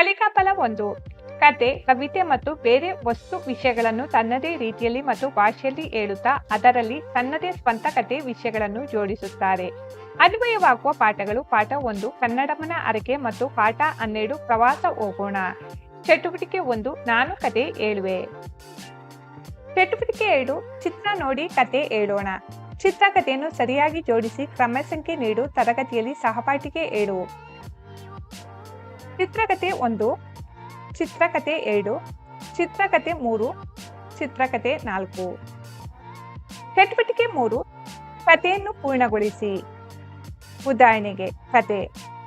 ಕಲಿಕಾಫಲ ಒಂದು. ಕತೆ, ಕವಿತೆ ಮತ್ತು ಬೇರೆ ವಸ್ತು ವಿಷಯಗಳನ್ನು ತನ್ನದೇ ರೀತಿಯಲ್ಲಿ ಮತ್ತು ಭಾಷೆಯಲ್ಲಿ ಹೇಳುತ್ತಾ ಅದರಲ್ಲಿ ತನ್ನದೇ ಸ್ವಂತ ಕತೆ ವಿಷಯಗಳನ್ನು ಜೋಡಿಸುತ್ತಾರೆ. ಅನ್ವಯವಾಗುವ ಪಾಠಗಳು ಪಾಠ ಒಂದು, ಕನ್ನಡಮನ ಅರಕೆ ಮತ್ತು ಪಾಠ ಹನ್ನೆರಡು, ಪ್ರವಾಸ ಹೋಗೋಣ. ಚಟುವಟಿಕೆ ಒಂದು, ನಾನು ಕತೆ ಹೇಳುವೆ. ಚಟುವಟಿಕೆ ಎರಡು, ಚಿತ್ರ ನೋಡಿ ಕತೆ ಹೇಳೋಣ. ಚಿತ್ರಕಥೆಯನ್ನು ಸರಿಯಾಗಿ ಜೋಡಿಸಿ ಕ್ರಮ ಸಂಖ್ಯೆ ನೀಡು, ತರಗತಿಯಲ್ಲಿ ಸಹಪಾಠಿಗೆ ಹೇಳು. ಚಿತ್ರಕಥೆ ಒಂದು ಚಿತ್ರಕಥೆ ಎರಡು ಚಿತ್ರಕಥೆ ಮೂರು ಚಿತ್ರಕಥೆ ನಾಲ್ಕು. ಚಟುವಟಿಕೆ ಮೂರು, ಕಥೆಯನ್ನು ಪೂರ್ಣಗೊಳಿಸಿ. ಉದಾಹರಣೆಗೆ, ಕತೆ.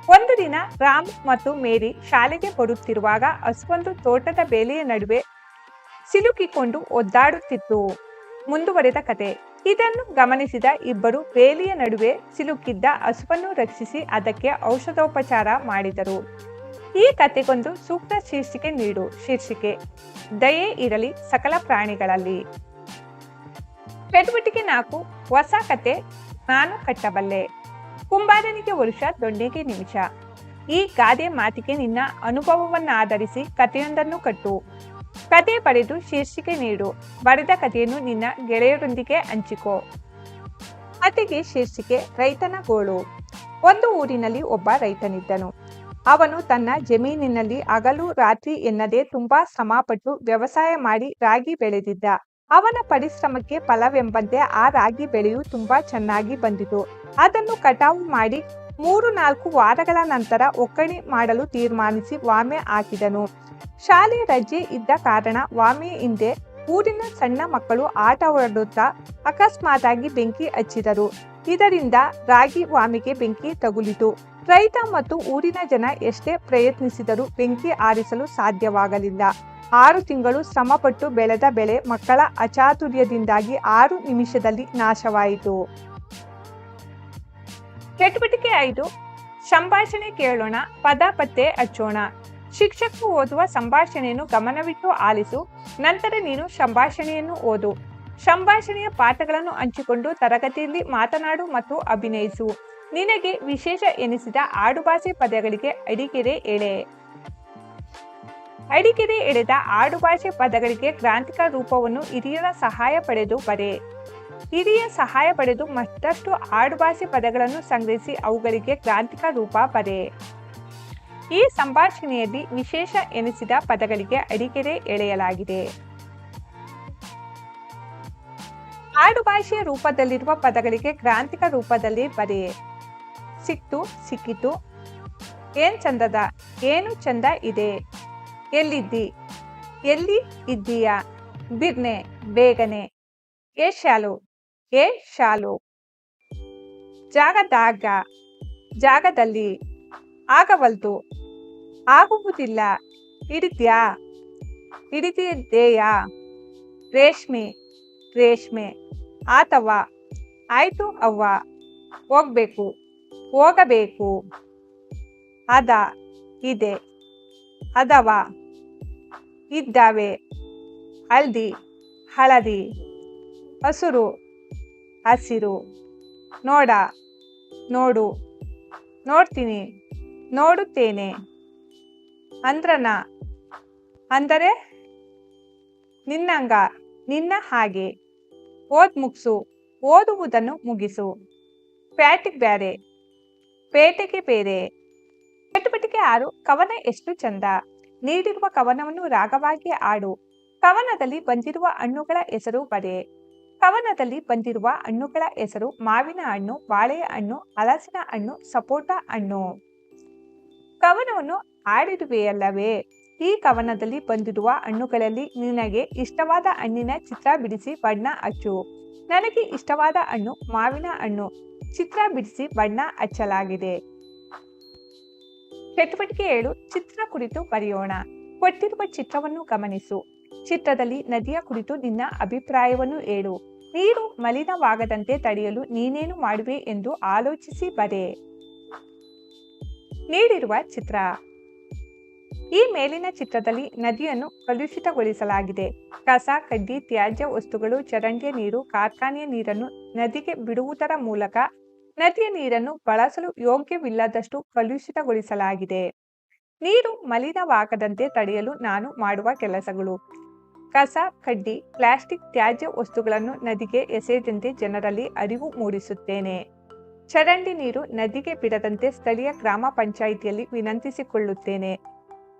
ಒಂದು ದಿನ ರಾಮ್ ಮತ್ತು ಮೇರಿ ಶಾಲೆಗೆ ಬರುತ್ತಿರುವಾಗ ಹಸುವೊಂದು ತೋಟದ ಬೇಲಿಯ ನಡುವೆ ಸಿಲುಕಿಕೊಂಡು ಒದ್ದಾಡುತ್ತಿತ್ತು. ಮುಂದುವರೆದ ಕತೆ. ಇದನ್ನು ಗಮನಿಸಿದ ಇಬ್ಬರು ಬೇಲಿಯ ನಡುವೆ ಸಿಲುಕಿದ್ದ ಹಸುವನ್ನು ರಕ್ಷಿಸಿ ಅದಕ್ಕೆ ಔಷಧೋಪಚಾರ ಮಾಡಿದರು. ಈ ಕತೆಗೊಂದು ಸೂಕ್ತ ಶೀರ್ಷಿಕೆ ನೀಡು. ಶೀರ್ಷಿಕೆ, ದಯೆ ಇರಲಿ ಸಕಲ ಪ್ರಾಣಿಗಳಲ್ಲಿ. ಚಟುವಟಿಕೆ ನಾಲ್ಕು, ಹೊಸ ಕತೆ, ನಾನು ಕಟ್ಟಬಲ್ಲೆ. ಕುಂಬಾರನಿಗೆ ವರುಷ ದೊಣ್ಣೆಗೆ ನಿಮಿಷ. ಈ ಗಾದೆ ಮಾತಿಗೆ ನಿನ್ನ ಅನುಭವವನ್ನಾಧರಿಸಿ ಕಥೆಯೊಂದನ್ನು ಕಟ್ಟು. ಕತೆ ಬರೆದು ಶೀರ್ಷಿಕೆ ನೀಡು. ಬರೆದ ಕಥೆಯನ್ನು ನಿನ್ನ ಗೆಳೆಯರೊಂದಿಗೆ ಹಂಚಿಕೊ. ಕತೆಗೆ ಶೀರ್ಷಿಕೆ, ರೈತನ ಗೋಳು. ಒಂದು ಊರಿನಲ್ಲಿ ಒಬ್ಬ ರೈತನಿದ್ದನು. ಅವನು ತನ್ನ ಜಮೀನಿನಲ್ಲಿ ಹಗಲು ರಾತ್ರಿ ಎನ್ನದೆ ತುಂಬಾ ಶ್ರಮಪಟ್ಟು ವ್ಯವಸಾಯ ಮಾಡಿ ರಾಗಿ ಬೆಳೆದಿದ್ದ. ಅವನ ಪರಿಶ್ರಮಕ್ಕೆ ಫಲವೆಂಬಂತೆ ಆ ರಾಗಿ ಬೆಳೆಯು ತುಂಬಾ ಚೆನ್ನಾಗಿ ಬಂದಿತು. ಅದನ್ನು ಕಟಾವು ಮಾಡಿ ಮೂರು ನಾಲ್ಕು ವಾರಗಳ ನಂತರ ಒಕ್ಕಣೆ ಮಾಡಲು ತೀರ್ಮಾನಿಸಿ ವಾಮೆ ಹಾಕಿದನು. ಶಾಲೆ ರಜೆ ಇದ್ದ ಕಾರಣ ವಾಮೆ ಹಿಂದೆ ಊರಿನ ಸಣ್ಣ ಮಕ್ಕಳು ಆಟವಾಡುತ್ತಾ ಅಕಸ್ಮಾತಾಗಿ ಬೆಂಕಿ ಹಚ್ಚಿದರು. ಇದರಿಂದ ರಾಗಿ ವಾಮಿಗೆ ಬೆಂಕಿ ತಗುಲಿತು. ರೈತ ಮತ್ತು ಊರಿನ ಜನ ಎಷ್ಟೇ ಪ್ರಯತ್ನಿಸಿದರೂ ಬೆಂಕಿ ಆರಿಸಲು ಸಾಧ್ಯವಾಗಲಿಲ್ಲ. ಆರು ತಿಂಗಳು ಶ್ರಮಪಟ್ಟು ಬೆಳೆದ ಬೆಳೆ ಮಕ್ಕಳ ಅಚಾತುರ್ಯದಿಂದಾಗಿ ಆರು ನಿಮಿಷದಲ್ಲಿ ನಾಶವಾಯಿತು. ಚಟುವಟಿಕೆ ಐದು, ಸಂಭಾಷಣೆ ಕೇಳೋಣ, ಪದ ಪತ್ತೆ ಹಚ್ಚೋಣ. ಶಿಕ್ಷಕರು ಓದುವ ಸಂಭಾಷಣೆಯನ್ನು ಗಮನವಿಟ್ಟು ಆಲಿಸು, ನಂತರ ನೀನು ಸಂಭಾಷಣೆಯನ್ನು ಓದು. ಸಂಭಾಷಣೆಯ ಪಾಠಗಳನ್ನು ಹಂಚಿಕೊಂಡು ತರಗತಿಯಲ್ಲಿ ಮಾತನಾಡು ಮತ್ತು ಅಭಿನಯಿಸು. ನಿನಗೆ ವಿಶೇಷ ಎನಿಸಿದ ಆಡುಭಾಷೆ ಪದಗಳಿಗೆ ಅಡಿಗೆರೆ ಎಳೆ. ಅಡಿಗೆರೆ ಎಳೆದ ಆಡುಭಾಷೆ ಪದಗಳಿಗೆ ಕ್ರಾಂತಿಕ ರೂಪವನ್ನು ಹಿರಿಯರ ಸಹಾಯ ಪಡೆದು ಬರೆ. ಹಿರಿಯ ಸಹಾಯ ಪಡೆದು ಮತ್ತಷ್ಟು ಆಡುಭಾಷೆ ಪದಗಳನ್ನು ಸಂಗ್ರಹಿಸಿ ಅವುಗಳಿಗೆ ಕ್ರಾಂತಿಕ ರೂಪ ಬರೆ. ಈ ಸಂಭಾಷಣೆಯಲ್ಲಿ ವಿಶೇಷ ಎನಿಸಿದ ಪದಗಳಿಗೆ ಅಡಿಗೆರೆ ಎಳೆಯಲಾಗಿದೆ. ಆಡುಭಾಷೆಯ ರೂಪದಲ್ಲಿರುವ ಪದಗಳಿಗೆ ಕ್ರಾಂತಿಕ ರೂಪದಲ್ಲಿ ಬರೆಯೆ ಸಿಕ್ತು, ಸಿಕ್ಕಿತು. ಏನ್ ಚಂದದ? ಏನು ಚಂದ ಇದೆ? ಎಲ್ಲಿದ್ದಿ? ಎಲ್ಲಿ ಇದ್ದೀಯ? ಬಿರ್ನೆ, ಬೇಗನೆ. ಏ ಶಾಲು ಏ ಶಾಲು ಜಾಗದಾಗ ಜಾಗದಲ್ಲಿ. ಆಗವಲ್ತು ಆಗುವುದಿಲ್ಲ. ಹಿಡಿದ್ಯಾ? ಹಿಡಿದಿದ್ದೇಯಾ? ರೇಷ್ಮೆ ರೇಷ್ಮೆ. ಆತವ ಆಯ್ತು ಅವ್ವ. ಹೋಗ್ಬೇಕು. ಹೋಗಬೇಕು. ಅದ ಇದೆ. ಅದವ? ಇದ್ದಾವೆ. ಹಲ್ದಿ ಹಳದಿ. ಹಸುರು, ಹಸಿರು. ನೋಡ, ನೋಡು. ನೋಡ್ತೀನಿ, ನೋಡುತ್ತೇನೆ. ಅಂದ್ರನ? ಅಂದರೆ? ನಿನ್ನಂಗ, ನಿನ್ನ ಹಾಗೆ. ಓದ್ ಮುಗಿಸು ಓದುವುದನ್ನು ಮುಗಿಸು. ಪ್ಯಾಟಿಗೆ ಬೇರೆ. ಪೇಟೆಗೆ ಬೇರೆ. ಚಟುವಟಿಕೆ ಆರು, ಕವನ ಎಷ್ಟು ಚಂದ? ನೀಡಿರುವ ಕವನವನ್ನು ರಾಗವಾಗಿ ಆಡು ಕವನದಲ್ಲಿ ಬಂದಿರುವ ಹಣ್ಣುಗಳ ಹೆಸರು ಬರೆ. ಕವನದಲ್ಲಿ ಬಂದಿರುವ ಹಣ್ಣುಗಳ ಹೆಸರು ಮಾವಿನ ಹಣ್ಣು ಬಾಳೆಯ ಹಣ್ಣು, ಹಲಸಿನ ಹಣ್ಣು, ಸಪೋಟ ಹಣ್ಣು. ಕವನವನ್ನು ಆಡಿರುವೆಯಲ್ಲವೇ ಈ ಕವನದಲ್ಲಿ ಬಂದಿರುವ ಹಣ್ಣುಗಳಲ್ಲಿ ನಿನಗೆ ಇಷ್ಟವಾದ ಹಣ್ಣಿನ ಚಿತ್ರ ಬಿಡಿಸಿ ಬಣ್ಣ ಹಚ್ಚು. ನನಗೆ ಇಷ್ಟವಾದ ಹಣ್ಣು ಮಾವಿನ ಹಣ್ಣು. ಚಿತ್ರ ಬಿಡಿಸಿ ಬಣ್ಣ ಹಚ್ಚಲಾಗಿದೆ. ಚಟುವಟಿಕೆ ಏಳು, ಚಿತ್ರ ಕುರಿತು ಬರೆಯೋಣ. ಕೊಟ್ಟಿರುವ ಚಿತ್ರವನ್ನು ಗಮನಿಸು. ಚಿತ್ರದಲ್ಲಿ ನದಿಯ ಕುರಿತು ನಿನ್ನ ಅಭಿಪ್ರಾಯವನ್ನು ಹೇಳು. ನೀರು ಮಲಿನವಾಗದಂತೆ ತಡೆಯಲು ನೀನೇನು ಮಾಡುವೆ ಎಂದು ಆಲೋಚಿಸಿ ಬರೆ. ನೀಡಿರುವ ಚಿತ್ರ. ಈ ಮೇಲಿನ ಚಿತ್ರದಲ್ಲಿ ನದಿಯನ್ನು ಕಲುಷಿತಗೊಳಿಸಲಾಗಿದೆ. ಕಸ, ಕಡ್ಡಿ, ತ್ಯಾಜ್ಯ ವಸ್ತುಗಳು ಚರಂಡಿಯ ನೀರು, ಕಾರ್ಖಾನೆಯ ನೀರನ್ನು ನದಿಗೆ ಬಿಡುವುದರ ಮೂಲಕ ನದಿಯ ನೀರನ್ನು ಬಳಸಲು ಯೋಗ್ಯವಿಲ್ಲದಷ್ಟು ಕಲುಷಿತಗೊಳಿಸಲಾಗಿದೆ. ನೀರು ಮಲಿನವಾಗದಂತೆ ತಡೆಯಲು ನಾನು ಮಾಡುವ ಕೆಲಸಗಳು. ಕಸ, ಕಡ್ಡಿ, ಪ್ಲಾಸ್ಟಿಕ್ ತ್ಯಾಜ್ಯ ವಸ್ತುಗಳನ್ನು ನದಿಗೆ ಎಸೆಯದಂತೆ ಜನರಲ್ಲಿ ಅರಿವು ಮೂಡಿಸುತ್ತೇನೆ. ಚರಂಡಿ ನೀರು ನದಿಗೆ ಬಿಡದಂತೆ ಸ್ಥಳೀಯ ಗ್ರಾಮ ಪಂಚಾಯಿತಿಯಲ್ಲಿ ವಿನಂತಿಸಿಕೊಳ್ಳುತ್ತೇನೆ.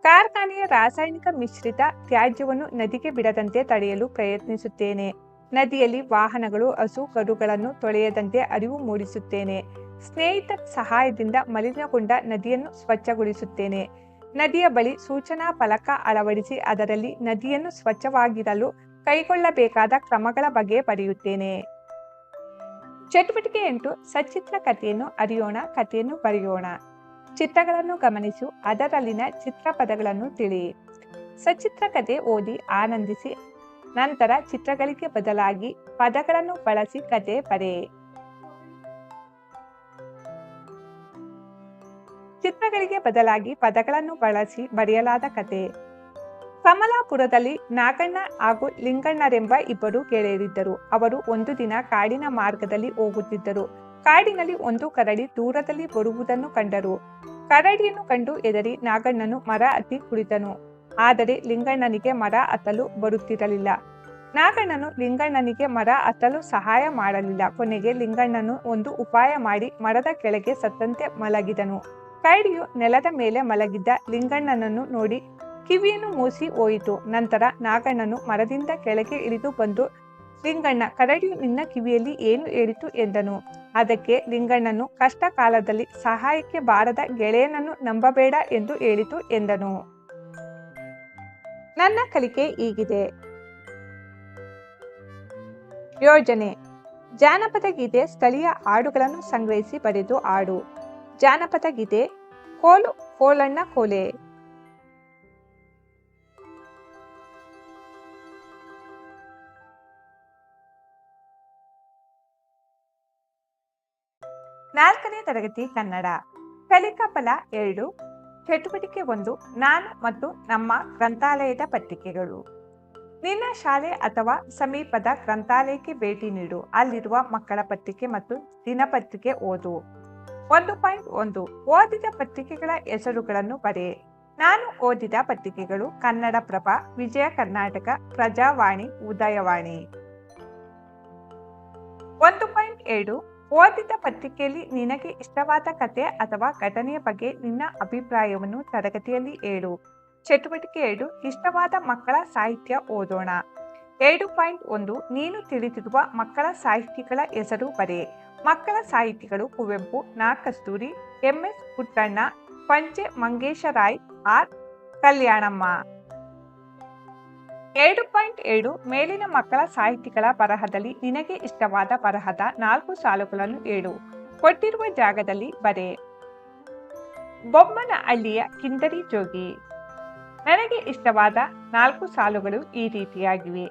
ಕಾರ್ಖಾನೆಯ ರಾಸಾಯನಿಕ ಮಿಶ್ರಿತ ತ್ಯಾಜ್ಯವನ್ನು ನದಿಗೆ ಬಿಡದಂತೆ ತಡೆಯಲು ಪ್ರಯತ್ನಿಸುತ್ತೇನೆ. ನದಿಯಲ್ಲಿ ವಾಹನಗಳು, ಹಸು, ಕರುಗಳನ್ನು ತೊಳೆಯದಂತೆ ಅರಿವು ಮೂಡಿಸುತ್ತೇನೆ. ಸ್ನೇಹಿತ ಸಹಾಯದಿಂದ ಮಲಿನಗೊಂಡ ನದಿಯನ್ನು ಸ್ವಚ್ಛಗೊಳಿಸುತ್ತೇನೆ. ನದಿಯ ಬಳಿ ಸೂಚನಾ ಫಲಕ ಅಳವಡಿಸಿ ಅದರಲ್ಲಿ ನದಿಯನ್ನು ಸ್ವಚ್ಛವಾಗಿರಲು ಕೈಗೊಳ್ಳಬೇಕಾದ ಕ್ರಮಗಳ ಬಗ್ಗೆ ಬರೆಯುತ್ತೇನೆ. ಚಟುವಟಿಕೆ ಎಂಟು ಸಚಿತ್ರ ಕಥೆಯನ್ನು ಅರಿಯೋಣ, ಕಥೆಯನ್ನು ಬರೆಯೋಣ. ಚಿತ್ರಗಳನ್ನು ಗಮನಿಸು, ಅದರಲ್ಲಿನ ಚಿತ್ರಪದಗಳನ್ನು ತಿಳಿ. ಸಚಿತ್ರ ಕಥೆ ಓದಿ, ಆನಂದಿಸಿ ನಂತರ ಚಿತ್ರಗಳಿಗೆ ಬದಲಾಗಿ ಪದಗಳನ್ನು ಬಳಸಿ ಕತೆ ಬರೆ. ಚಿತ್ರಗಳಿಗೆ ಬದಲಾಗಿ ಪದಗಳನ್ನು ಬಳಸಿ ಬರೆಯಲಾದ ಕತೆ ಕಮಲಾಪುರದಲ್ಲಿ ನಾಗಣ್ಣ ಹಾಗೂ ಲಿಂಗಣ್ಣರೆಂಬ ಇಬ್ಬರು ಗೆಳೆಯರಿದ್ದರು. ಅವರು ಒಂದು ದಿನ ಕಾಡಿನ ಮಾರ್ಗದಲ್ಲಿ ಹೋಗುತ್ತಿದ್ದರು. ಕಾಡಿನಲ್ಲಿ ಒಂದು ಕರಡಿ ದೂರದಲ್ಲಿ ಬರುವುದನ್ನು ಕಂಡರು. ಕರಡಿಯನ್ನು ಕಂಡು ಎದರಿ ನಾಗಣ್ಣನು ಮರ ಹತ್ತಿ ಕುಳಿತನು. ಆದರೆ ಲಿಂಗಣ್ಣನಿಗೆ ಮರ ಹತ್ತಲು ಬರುತ್ತಿರಲಿಲ್ಲ. ನಾಗಣ್ಣನು ಲಿಂಗಣ್ಣನಿಗೆ ಮರ ಹತ್ತಲು ಸಹಾಯ ಮಾಡಲಿಲ್ಲ. ಕೊನೆಗೆ ಲಿಂಗಣ್ಣನು ಒಂದು ಉಪಾಯ ಮಾಡಿ ಮರದ ಕೆಳಗೆ ಸತ್ತಂತೆ ಮಲಗಿದನು. ಕೈಡಿಯು ನೆಲದ ಮೇಲೆ ಮಲಗಿದ್ದ ಲಿಂಗಣ್ಣನನ್ನು ನೋಡಿ ಕಿವಿಯನ್ನು ಮೂಸಿ ಹೋಯಿತು. ನಂತರ ನಾಗಣ್ಣನು ಮರದಿಂದ ಕೆಳಗೆ ಇಳಿದು ಬಂದು, ಲಿಂಗಣ್ಣ, ಕರಡಿಯು ನಿನ್ನ ಕಿವಿಯಲ್ಲಿ ಏನು ಹೇಳಿತು ಎಂದನು. ಅದಕ್ಕೆ ಲಿಂಗಣ್ಣನು ಕಷ್ಟ ಕಾಲದಲ್ಲಿ ಸಹಾಯಕ್ಕೆ ಬಾರದ ಗೆಳೆಯನನ್ನು ನಂಬಬೇಡ ಎಂದು ಹೇಳಿತು, ಎಂದನು. ನನ್ನ ಕಲಿಕೆ ಈಗಿದೆ ಯೋಜನೆ. ಜಾನಪದ ಗೀತೆ ಸ್ಥಳೀಯ ಹಾಡುಗಳನ್ನು ಸಂಗ್ರಹಿಸಿ ಬರೆದು ಹಾಡು. ಜಾನಪದ ಗೀತೆ, ಕೋಲು ಕೋಲಣ್ಣ ಕೋಲೆ. ನಾಲ್ಕನೇ ತರಗತಿ ಕನ್ನಡ. ಕಲಿಕಾ ಫಲ ಎರಡು. ಚಟುವಟಿಕೆ ಒಂದು, ನಾನು ಮತ್ತು ನಮ್ಮ ಗ್ರಂಥಾಲಯದ ಪತ್ರಿಕೆಗಳು. ನಿನ್ನ ಶಾಲೆ ಅಥವಾ ಸಮೀಪದ ಗ್ರಂಥಾಲಯಕ್ಕೆ ಭೇಟಿ ನೀಡು, ಅಲ್ಲಿರುವ ಮಕ್ಕಳ ಪತ್ರಿಕೆ ಮತ್ತು ದಿನಪತ್ರಿಕೆ ಓದು. ಒಂದು ಪಾಯಿಂಟ್ ಒಂದು, ಓದಿದ ಪತ್ರಿಕೆಗಳ ಹೆಸರುಗಳನ್ನು ಬರೆ ನಾನು ಓದಿದ ಪತ್ರಿಕೆಗಳು ಕನ್ನಡಪ್ರಭ, ವಿಜಯ ಕರ್ನಾಟಕ, ಪ್ರಜಾವಾಣಿ, ಉದಯವಾಣಿ. ಒಂದು ಪಾಯಿಂಟ್ ಏಳು ಓದಿದ ಪತ್ರಿಕೆಯಲ್ಲಿ ನಿನಗೆ ಇಷ್ಟವಾದ ಕತೆ ಅಥವಾ ಘಟನೆಯ ಬಗ್ಗೆ ನಿನ್ನ ಅಭಿಪ್ರಾಯವನ್ನು ತರಗತಿಯಲ್ಲಿ ಹೇಳು. ಚಟುವಟಿಕೆ ಎರಡು, ಇಷ್ಟವಾದ ಮಕ್ಕಳ ಸಾಹಿತ್ಯ ಓದೋಣ. ಎರಡು ಪಾಯಿಂಟ್ ಒಂದು, ನೀನು ತಿಳಿದಿರುವ ಮಕ್ಕಳ ಸಾಹಿತಿಗಳ ಹೆಸರು ಬರೆ. ಮಕ್ಕಳ ಸಾಹಿತಿಗಳು ಕುವೆಂಪು ನಾ ಕಸ್ತೂರಿ ಎಂ ಎಸ್ ಪುಟ್ಟಣ್ಣ, ಪಂಚೆ ಮಂಗೇಶರಾಯ್ ಆರ್. ಕಲ್ಯಾಣಮ್ಮ. ಎರಡು ಪಾಯಿಂಟ್ ಏಳು ಮೇಲಿನ ಮಕ್ಕಳ ಸಾಹಿತಿಗಳ ಬರಹದಲ್ಲಿ ನಿನಗೆ ಇಷ್ಟವಾದ ಬರಹದ ನಾಲ್ಕು ಸಾಲುಗಳನ್ನು ಏಳು. ಕೊಟ್ಟಿರುವ ಜಾಗದಲ್ಲಿ ಬರೆ. ಬೊಮ್ಮನ ಹಳ್ಳಿಯ ಕಿಂದರಿ ಜೋಗಿ. ನನಗೆ ಇಷ್ಟವಾದ ನಾಲ್ಕು ಸಾಲುಗಳು ಈ ರೀತಿಯಾಗಿವೆ.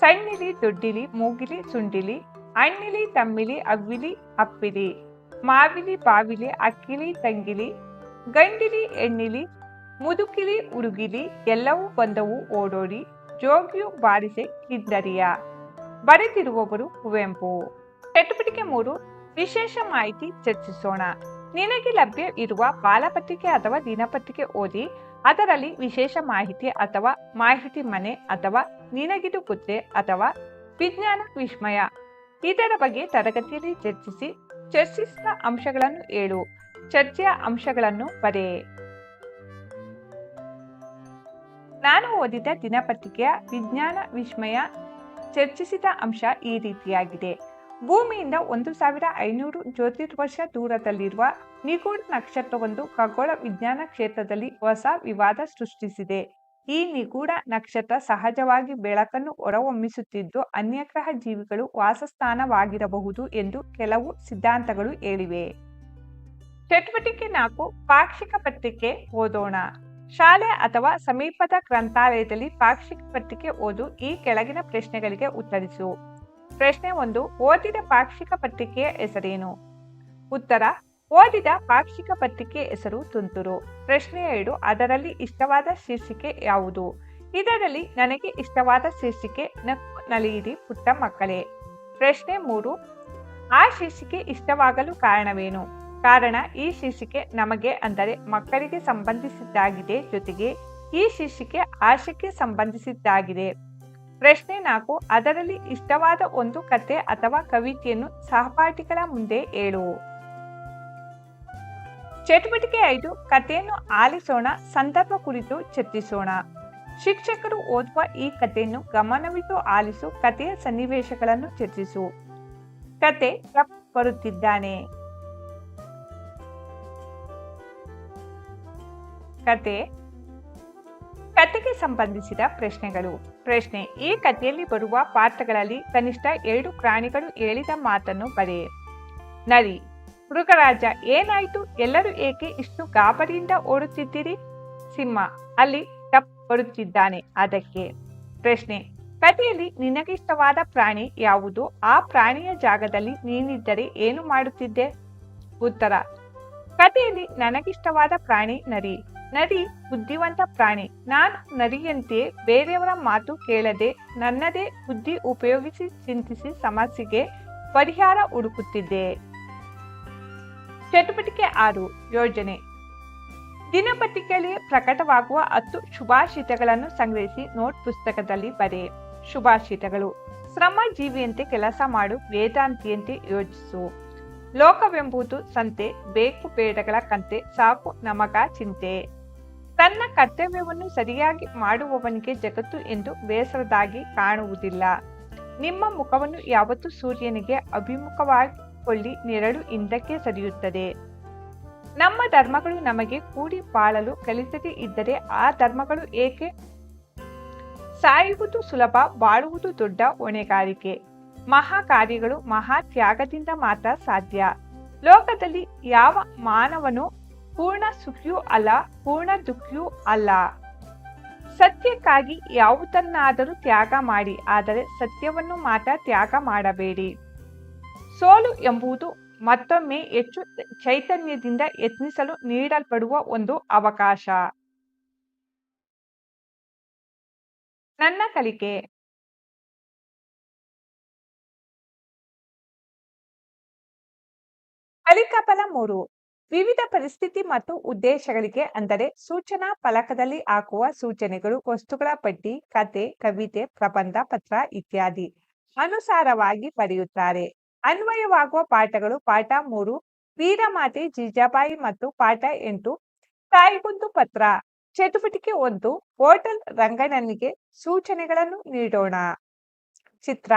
ಸಣ್ಣಿಲಿ ದೊಡ್ಡಿಲಿ ಮೂಗಿಲಿ ಸುಂಡಿಲಿ ಅಣ್ಣಿಲಿ ತಮ್ಮಿಲಿ ಅಗ್ವಿಲಿ ಅಪ್ಪಿಲಿ, ಮಾವಿಲಿ ಬಾವಿಲಿ ಅಕ್ಕಿಲಿ ತಂಗಿಲಿ, ಗಂಡಿಲಿ ಎಣ್ಣಿಲಿ, ಮುದುಕಿಲಿ ಉಡುಗಿಲಿ ಎಲ್ಲವೂ ಬಂದವು ಓಡೋಡಿ. ಜೋಗಿಯು ಬಾರಿಸೆ ಕಿದ್ದರಿಯ. ಬರೆದಿರುವವರು ಕುವೆಂಪು. ಚಟುವಟಿಕೆ ಮೂರು, ವಿಶೇಷ ಮಾಹಿತಿ ಚರ್ಚಿಸೋಣ. ನಿನಗೆ ಲಭ್ಯ ಇರುವ ಬಾಲಪತ್ರಿಕೆ ಅಥವಾ ದಿನಪತ್ರಿಕೆ ಓದಿ, ಅದರಲ್ಲಿ ವಿಶೇಷ ಮಾಹಿತಿ ಅಥವಾ ಮಾಹಿತಿ ಮನೆ ಅಥವಾ ನಿನಗಿದು ಗುದ್ದೆ ಅಥವಾ ವಿಜ್ಞಾನ ವಿಸ್ಮಯ. ಇದರ ಬಗ್ಗೆ ತರಗತಿಯಲ್ಲಿ ಚರ್ಚಿಸಿ, ಚರ್ಚಿಸಿದ ಅಂಶಗಳನ್ನು ಹೇಳು ಚರ್ಚೆಯ ಅಂಶಗಳನ್ನು ಬರೆ. ನಾನು ಓದಿದ ದಿನಪತ್ರಿಕೆಯ ವಿಜ್ಞಾನ ವಿಸ್ಮಯ ಚರ್ಚಿಸಿದ ಅಂಶ ಈ ರೀತಿಯಾಗಿದೆ. ಭೂಮಿಯಿಂದ ಒಂದು ಸಾವಿರ ಐನೂರು ಜ್ಯೋತಿರ್ವರ್ಷ ದೂರದಲ್ಲಿರುವ ನಿಗೂಢ ನಕ್ಷತ್ರವೊಂದು ಖಗೋಳ ವಿಜ್ಞಾನ ಕ್ಷೇತ್ರದಲ್ಲಿ ಹೊಸ ವಿವಾದ ಸೃಷ್ಟಿಸಿದೆ. ಈ ನಿಗೂಢ ನಕ್ಷತ್ರ ಸಹಜವಾಗಿ ಬೆಳಕನ್ನು ಹೊರಹೊಮ್ಮಿಸುತ್ತಿದ್ದು ಅನ್ಯಗ್ರಹ ಜೀವಿಗಳು ವಾಸಸ್ಥಾನವಾಗಿರಬಹುದು ಎಂದು ಕೆಲವು ಸಿದ್ಧಾಂತಗಳು ಹೇಳಿವೆ. ಚಟುವಟಿಕೆ ನಾಲ್ಕು, ಪಾಕ್ಷಿಕ ಪತ್ರಿಕೆ ಓದೋಣ. ಶಾಲೆ ಅಥವಾ ಸಮೀಪದ ಗ್ರಂಥಾಲಯದಲ್ಲಿ ಪಾಕ್ಷಿಕ ಪತ್ರಿಕೆ ಓದು ಈ ಕೆಳಗಿನ ಪ್ರಶ್ನೆಗಳಿಗೆ ಉತ್ತರಿಸು. ಪ್ರಶ್ನೆ ಒಂದು, ಓದಿದ ಪಾಕ್ಷಿಕ ಪತ್ರಿಕೆಯ ಹೆಸರೇನು? ಉತ್ತರ, ಓದಿದ ಪಾಕ್ಷಿಕ ಪತ್ರಿಕೆ ಹೆಸರು ತುಂತುರು. ಪ್ರಶ್ನೆ ಎರಡು, ಅದರಲ್ಲಿ ಇಷ್ಟವಾದ ಶೀರ್ಷಿಕೆ ಯಾವುದು? ಇದರಲ್ಲಿ ನನಗೆ ಇಷ್ಟವಾದ ಶೀರ್ಷಿಕೆ ನಕ್ಕು ನಲಿಯಿರಿ ಪುಟ್ಟ ಮಕ್ಕಳೇ. ಪ್ರಶ್ನೆ ಮೂರು, ಆ ಶೀರ್ಷಿಕೆ ಇಷ್ಟವಾಗಲು ಕಾರಣವೇನು? ಕಾರಣ ಈ ಶೀರ್ಷಿಕೆ ನಮಗೆ ಅಂದರೆ ಮಕ್ಕಳಿಗೆ ಸಂಬಂಧಿಸಿದ್ದಾಗಿದೆ ಜೊತೆಗೆ ಈ ಶೀರ್ಷಿಕೆ ಆಶಕ್ಕೆ ಸಂಬಂಧಿಸಿದ್ದಾಗಿದೆ. ಪ್ರಶ್ನೆ ನಾಲ್ಕು, ಅದರಲ್ಲಿ ಇಷ್ಟವಾದ ಒಂದು ಕತೆ ಅಥವಾ ಕವಿತೆಯನ್ನು ಸಹಪಾಠಿಗಳ ಮುಂದೆ ಹೇಳು. ಚಟುವಟಿಕೆ ಐದು, ಕಥೆಯನ್ನು ಆಲಿಸೋಣ, ಸಂದರ್ಭ ಕುರಿತು ಚರ್ಚಿಸೋಣ. ಶಿಕ್ಷಕರು ಓದುವ ಈ ಕಥೆಯನ್ನು ಗಮನವಿಟ್ಟು ಆಲಿಸು, ಕಥೆಯ ಸನ್ನಿವೇಶಗಳನ್ನು ಚರ್ಚಿಸು. ಕತೆ ಬರುತ್ತಿದ್ದಾನೆ. ಕತೆ. ಕತೆಗೆ ಸಂಬಂಧಿಸಿದ ಪ್ರಶ್ನೆಗಳು. ಪ್ರಶ್ನೆ, ಈ ಕಥೆಯಲ್ಲಿ ಬರುವ ಪಾತ್ರಗಳಲ್ಲಿ ಕನಿಷ್ಠ ಎರಡು ಪ್ರಾಣಿಗಳು ಹೇಳಿದ ಮಾತನ್ನು ಬರೆ. ನರಿ, ಮೃಗರಾಜ, ಏನಾಯ್ತು? ಎಲ್ಲರೂ ಏಕೆ ಇಷ್ಟು ಗಾಬರಿಯಿಂದ ಓಡುತ್ತಿದ್ದೀರಿ? ಸಿಂಹ, ಅಲ್ಲಿ ಟಪ್ ಬರುತ್ತಿದ್ದಾನೆ ಅದಕ್ಕೆ. ಪ್ರಶ್ನೆ, ಕಥೆಯಲ್ಲಿ ನಿನಗಿಷ್ಟವಾದ ಪ್ರಾಣಿ ಯಾವುದು? ಆ ಪ್ರಾಣಿಯ ಜಾಗದಲ್ಲಿ ನೀನಿದ್ದರೆ ಏನು ಮಾಡುತ್ತಿದ್ದೆ? ಉತ್ತರ, ಕಥೆಯಲ್ಲಿ ನನಗಿಷ್ಟವಾದ ಪ್ರಾಣಿ ನರಿ. ನರಿ ಬುದ್ಧಿವಂತ ಪ್ರಾಣಿ. ನಾನು ನರಿಯಂತೆ ಬೇರೆಯವರ ಮಾತು ಕೇಳದೆ ನನ್ನದೇ ಬುದ್ಧಿ ಉಪಯೋಗಿಸಿ ಚಿಂತಿಸಿ ಸಮಸ್ಯೆಗೆ ಪರಿಹಾರ ಹುಡುಕುತ್ತಿದ್ದೆ. ಚಟುವಟಿಕೆ ಆರು. ಯೋಜನೆ. ದಿನಪತ್ರಿಕೆಯಲ್ಲಿ ಪ್ರಕಟವಾಗುವ ಹತ್ತು ಶುಭಾಷಿತಗಳನ್ನು ಸಂಗ್ರಹಿಸಿ ನೋಟ್ ಪುಸ್ತಕದಲ್ಲಿ ಬರೆ. ಶುಭಾಷಿತಗಳು ಶ್ರಮ ಜೀವಿಯಂತೆ ಕೆಲಸ ಮಾಡು, ವೇದಾಂತಿಯಂತೆ ಯೋಚಿಸು. ಲೋಕವೆಂಬುದು ಸಂತೆ, ಬೇಕು ಬೇಡಗಳ ಕಂತೆ, ಸಾಕು ನಮಗ ಚಿಂತೆ. ತನ್ನ ಕರ್ತವ್ಯವನ್ನು ಸರಿಯಾಗಿ ಮಾಡುವವನಿಗೆ ಜಗತ್ತು ಎಂದು ಬೇಸರದಾಗಿ ಕಾಣುವುದಿಲ್ಲ. ನಿಮ್ಮ ಮುಖವನ್ನು ಯಾವತ್ತು ಸೂರ್ಯನಿಗೆ ಅಭಿಮುಖವಾಗಿಕೊಳ್ಳಿ, ನೆರಳು ಹಿಂದಕ್ಕೆ ಸರಿಯುತ್ತದೆ. ನಮ್ಮ ಧರ್ಮಗಳು ನಮಗೆ ಕೂಡಿ ಬಾಳಲು ಕಲಿಸದೇ ಇದ್ದರೆ ಆ ಧರ್ಮಗಳು ಏಕೆ? ಸಾಯುವುದು ಸುಲಭ, ಬಾಳುವುದು ದೊಡ್ಡ ಹೊಣೆಗಾರಿಕೆ. ಮಹಾ ಕಾರ್ಯಗಳು ಮಹಾ ತ್ಯಾಗದಿಂದ ಮಾತ್ರ ಸಾಧ್ಯ. ಲೋಕದಲ್ಲಿ ಯಾವ ಮಾನವನು ಪೂರ್ಣ ಸುಖಿಯೂ ಅಲ್ಲ, ಪೂರ್ಣ ದುಃಖಿಯೂ ಅಲ್ಲ. ಸತ್ಯಕ್ಕಾಗಿ ಯಾವುದನ್ನಾದರೂ ತ್ಯಾಗ ಮಾಡಿ, ಆದರೆ ಸತ್ಯವನ್ನು ಮಾತ್ರ ತ್ಯಾಗ ಮಾಡಬೇಡಿ. ಸೋಲು ಎಂಬುದು ಮತ್ತೊಮ್ಮೆ ಹೆಚ್ಚು ಚೈತನ್ಯದಿಂದ ಯತ್ನಿಸಲು ನೀಡಲ್ಪಡುವ ಒಂದು ಅವಕಾಶ. ನನ್ನ ಕಲಿಕೆ. ಫಲ ಮೂರು. ವಿವಿಧ ಪರಿಸ್ಥಿತಿ ಮತ್ತು ಉದ್ದೇಶಗಳಿಗೆ, ಅಂದರೆ ಸೂಚನಾ ಫಲಕದಲ್ಲಿ ಹಾಕುವ ಸೂಚನೆಗಳು, ವಸ್ತುಗಳ ಪಟ್ಟಿ, ಕತೆ, ಕವಿತೆ, ಪ್ರಬಂಧ ಪತ್ರ ಇತ್ಯಾದಿ ಅನುಸಾರವಾಗಿ ಬರೆಯುತ್ತಾರೆ. ಅನ್ವಯವಾಗುವ ಪಾಠಗಳು ಪಾಠ ಮೂರು, ವೀರಮಾತೆ, ಜೀಜಾಬಾಯಿ ಮತ್ತು ಪಾಠ ಎಂಟು, ತಾಯಿಗುಂದು ಪತ್ರ, ಚಟುವಟಿಕೆ ಒಂದು, ಹೋಟೆಲ್ ರಂಗಣ್ಣನಿಗೆ ಸೂಚನೆಗಳನ್ನು ನೀಡೋಣ. ಚಿತ್ರ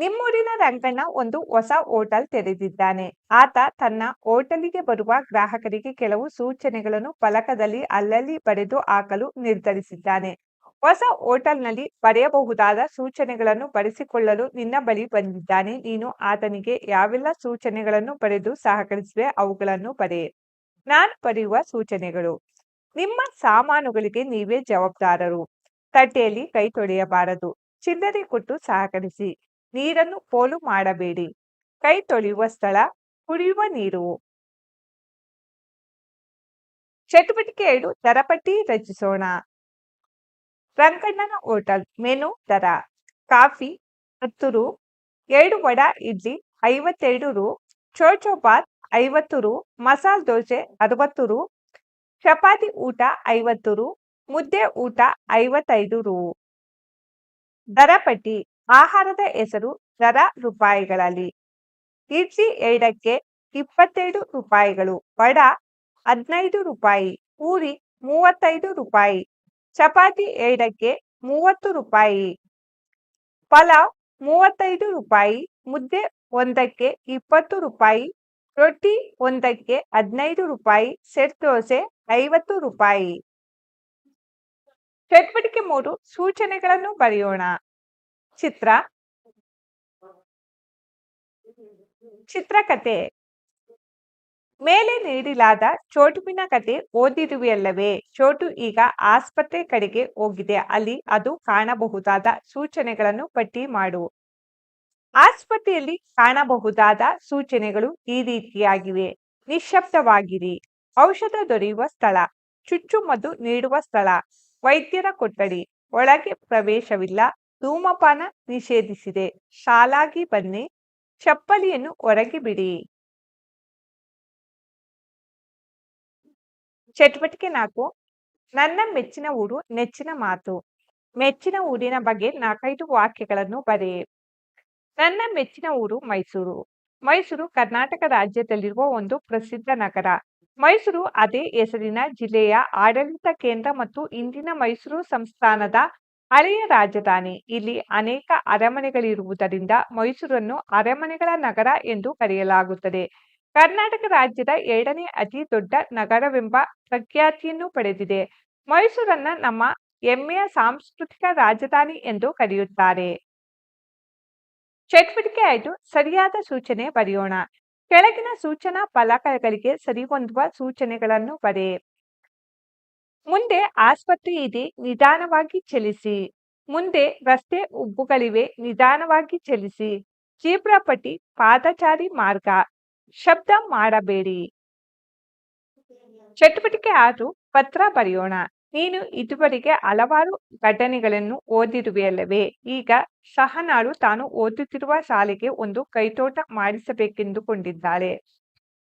ನಿಮ್ಮೂರಿನ ರಂಗಣ್ಣ ಒಂದು ಹೊಸ ಹೋಟೆಲ್ ತೆರೆದಿದ್ದಾನೆ. ಆತ ತನ್ನ ಹೋಟೆಲಿಗೆ ಬರುವ ಗ್ರಾಹಕರಿಗೆ ಕೆಲವು ಸೂಚನೆಗಳನ್ನು ಫಲಕದಲ್ಲಿ ಅಲ್ಲಲ್ಲಿ ಬರೆದು ಹಾಕಲು ನಿರ್ಧರಿಸಿದ್ದಾನೆ. ಹೊಸ ಹೋಟೆಲ್ನಲ್ಲಿ ಬರೆಯಬಹುದಾದ ಸೂಚನೆಗಳನ್ನು ಬರೆಸಿಕೊಳ್ಳಲು ನಿನ್ನ ಬಳಿ ಬಂದಿದ್ದಾನೆ. ನೀನು ಆತನಿಗೆ ಯಾವೆಲ್ಲ ಸೂಚನೆಗಳನ್ನು ಬರೆದು ಸಹಕರಿಸುವೆ ಅವುಗಳನ್ನು ಬರೆಯೆ ನಾನು ಬರೆಯುವ ಸೂಚನೆಗಳು. ನಿಮ್ಮ ಸಾಮಾನುಗಳಿಗೆ ನೀವೇ ಜವಾಬ್ದಾರರು. ತಟ್ಟೆಯಲ್ಲಿ ಕೈ ತೊಳೆಯಬಾರದು. ಚಿಲ್ಲರೆ ಕೊಟ್ಟು ಸಹಕರಿಸಿ. ನೀರನ್ನು ಪೋಲು ಮಾಡಬೇಡಿ. ಕೈ ತೊಳೆಯುವ ಸ್ಥಳ, ಕುಡಿಯುವ ನೀರು. ಚಟುವಟಿಕೆ ಎರಡು ದರಪಟ್ಟಿ ರಚಿಸೋಣ. ರಂಗಣ್ಣನ ಹೋಟೆಲ್, ಮೆನು ದರ. ಕಾಫಿ, ಹತ್ತು ರು, ಎರಡು ವಡ ಇಡ್ಲಿ, ಐವತ್ತೆರಡು ರು ಚೋಚೋಬಾತ್ ಐವತ್ತು ರು, ಮಸಾಲಾ ದೋಸೆ, ಅರವತ್ತು ರು, ಚಪಾತಿ ಊಟ, ಐವತ್ತು ರು, ಮುದ್ದೆ ಊಟ, ಐವತ್ತೈದು ರು. ದರಪಟ್ಟಿ ಆಹಾರದ ಹೆಸರು ದರ ರೂಪಾಯಿಗಳಲ್ಲಿ. ಇಡ್ಲಿ ಎರಡಕ್ಕೆ ಇಪ್ಪತ್ತೈದು ರೂಪಾಯಿಗಳು, ವಡ ಹದಿನೈದು ರೂಪಾಯಿ, ಪೂರಿ ಮೂವತ್ತೈದು ರೂಪಾಯಿ, ಚಪಾತಿ ಎರಡಕ್ಕೆ ಮೂವತ್ತು ರೂಪಾಯಿ. ಪಲಾವ್ ಮೂವತ್ತೈದು ರೂಪಾಯಿ, ಮುದ್ದೆ ಒಂದಕ್ಕೆ ಇಪ್ಪತ್ತು ರೂಪಾಯಿ, ರೊಟ್ಟಿ ಒಂದಕ್ಕೆ ಹದಿನೈದು ರೂಪಾಯಿ, ಸೆಟ್ ದೋಸೆ ಐವತ್ತು ರೂಪಾಯಿ. ಚಟುವಟಿಕೆ ಮೂರು ಸೂಚನೆಗಳನ್ನು ಬರೆಯೋಣ. ಚಿತ್ರ. ಚಿತ್ರಕತೆ. ಮೇಲೆ ನೀಡಿಲಾದ ಚೋಟುವಿನ ಕತೆ ಓದಿರುವೆಯಲ್ಲವೇ? ಚೋಟು ಈಗ ಆಸ್ಪತ್ರೆ ಕಡೆಗೆ ಹೋಗಿದೆ. ಅಲ್ಲಿ ಅದು ಕಾಣಬಹುದಾದ ಸೂಚನೆಗಳನ್ನು ಪಟ್ಟಿ ಮಾಡು. ಆಸ್ಪತ್ರೆಯಲ್ಲಿ ಕಾಣಬಹುದಾದ ಸೂಚನೆಗಳು ಈ ರೀತಿಯಾಗಿವೆ. ನಿಶ್ಶಬ್ದವಾಗಿರಿ. ಔಷಧ ದೊರೆಯುವ ಸ್ಥಳ. ಚುಚ್ಚುಮದ್ದು ನೀಡುವ ಸ್ಥಳ. ವೈದ್ಯರ ಕೊಠಡಿ. ಒಳಗೆ ಪ್ರವೇಶವಿಲ್ಲ. ಧೂಮಪಾನ ನಿಷೇಧಿಸಿದೆ. ಶಾಲಾಗಿ ಬನ್ನಿ. ಚಪ್ಪಲಿಯನ್ನು ಹೊರಗೆ ಬಿಡಿ. ಚಟುವಟಿಕೆ ನಾಲ್ಕು. ನನ್ನ ಮೆಚ್ಚಿನ ಊರು, ನೆಚ್ಚಿನ ಮಾತು. ಮೆಚ್ಚಿನ ಊರಿನ ಬಗ್ಗೆ ನಾಲ್ಕೈದು ವಾಕ್ಯಗಳನ್ನು ಬರೆಯಿ ನನ್ನ ಮೆಚ್ಚಿನ ಊರು ಮೈಸೂರು. ಮೈಸೂರು ಕರ್ನಾಟಕ ರಾಜ್ಯದಲ್ಲಿರುವ ಒಂದು ಪ್ರಸಿದ್ಧ ನಗರ. ಮೈಸೂರು ಅದೇ ಹೆಸರಿನ ಜಿಲ್ಲೆಯ ಆಡಳಿತ ಕೇಂದ್ರ ಮತ್ತು ಇಂದಿನ ಮೈಸೂರು ಸಂಸ್ಥಾನದ ಹಳೆಯ ರಾಜಧಾನಿ ಇಲ್ಲಿ ಅನೇಕ ಅರಮನೆಗಳಿರುವುದರಿಂದ ಮೈಸೂರನ್ನು ಅರಮನೆಗಳ ನಗರ ಎಂದು ಕರೆಯಲಾಗುತ್ತದೆ. ಕರ್ನಾಟಕ ರಾಜ್ಯದ ಎರಡನೇ ಅತಿ ದೊಡ್ಡ ನಗರವೆಂಬ ಪ್ರಖ್ಯಾತಿಯನ್ನು ಪಡೆದಿದೆ. ಮೈಸೂರನ್ನ ನಮ್ಮ ಹೆಮ್ಮೆಯ ಸಾಂಸ್ಕೃತಿಕ ರಾಜಧಾನಿ ಎಂದು ಕರೆಯುತ್ತಾರೆ. ಚಟುವಟಿಕೆ ಆಯ್ತು ಸರಿಯಾದ ಸೂಚನೆ ಬರೆಯೋಣ. ಕೆಳಗಿನ ಸೂಚನಾ ಫಲಕಗಳಿಗೆ ಸರಿಹೊಂದುವ ಸೂಚನೆಗಳನ್ನು ಬರೆ. ಮುಂದೆ ಆಸ್ಪತ್ರೆ ಇದೆ, ನಿಧಾನವಾಗಿ ಚಲಿಸಿ. ಮುಂದೆ ರಸ್ತೆ ಉಬ್ಬುಗಳಿವೆ, ನಿಧಾನವಾಗಿ ಚಲಿಸಿ. ಜೀಬ್ರಾಪಟ್ಟಿ ಪಾದಚಾರಿ ಮಾರ್ಗ. ಶಬ್ದ ಮಾಡಬೇಡಿ. ಚಟುವಟಿಕೆ ಆದರೂ ಪತ್ರ ಬರೆಯೋಣ. ನೀನು ಇದುವರೆಗೆ ಹಲವಾರು ಘಟನೆಗಳನ್ನು ಓದಿರುವೆಯಲ್ಲವೇ? ಈಗ ಸಹನಾಳು ತಾನು ಓದುತ್ತಿರುವ ಶಾಲೆಗೆ ಒಂದು ಕೈತೋಟ ಮಾಡಿಸಬೇಕೆಂದುಕೊಂಡಿದ್ದಾಳೆ.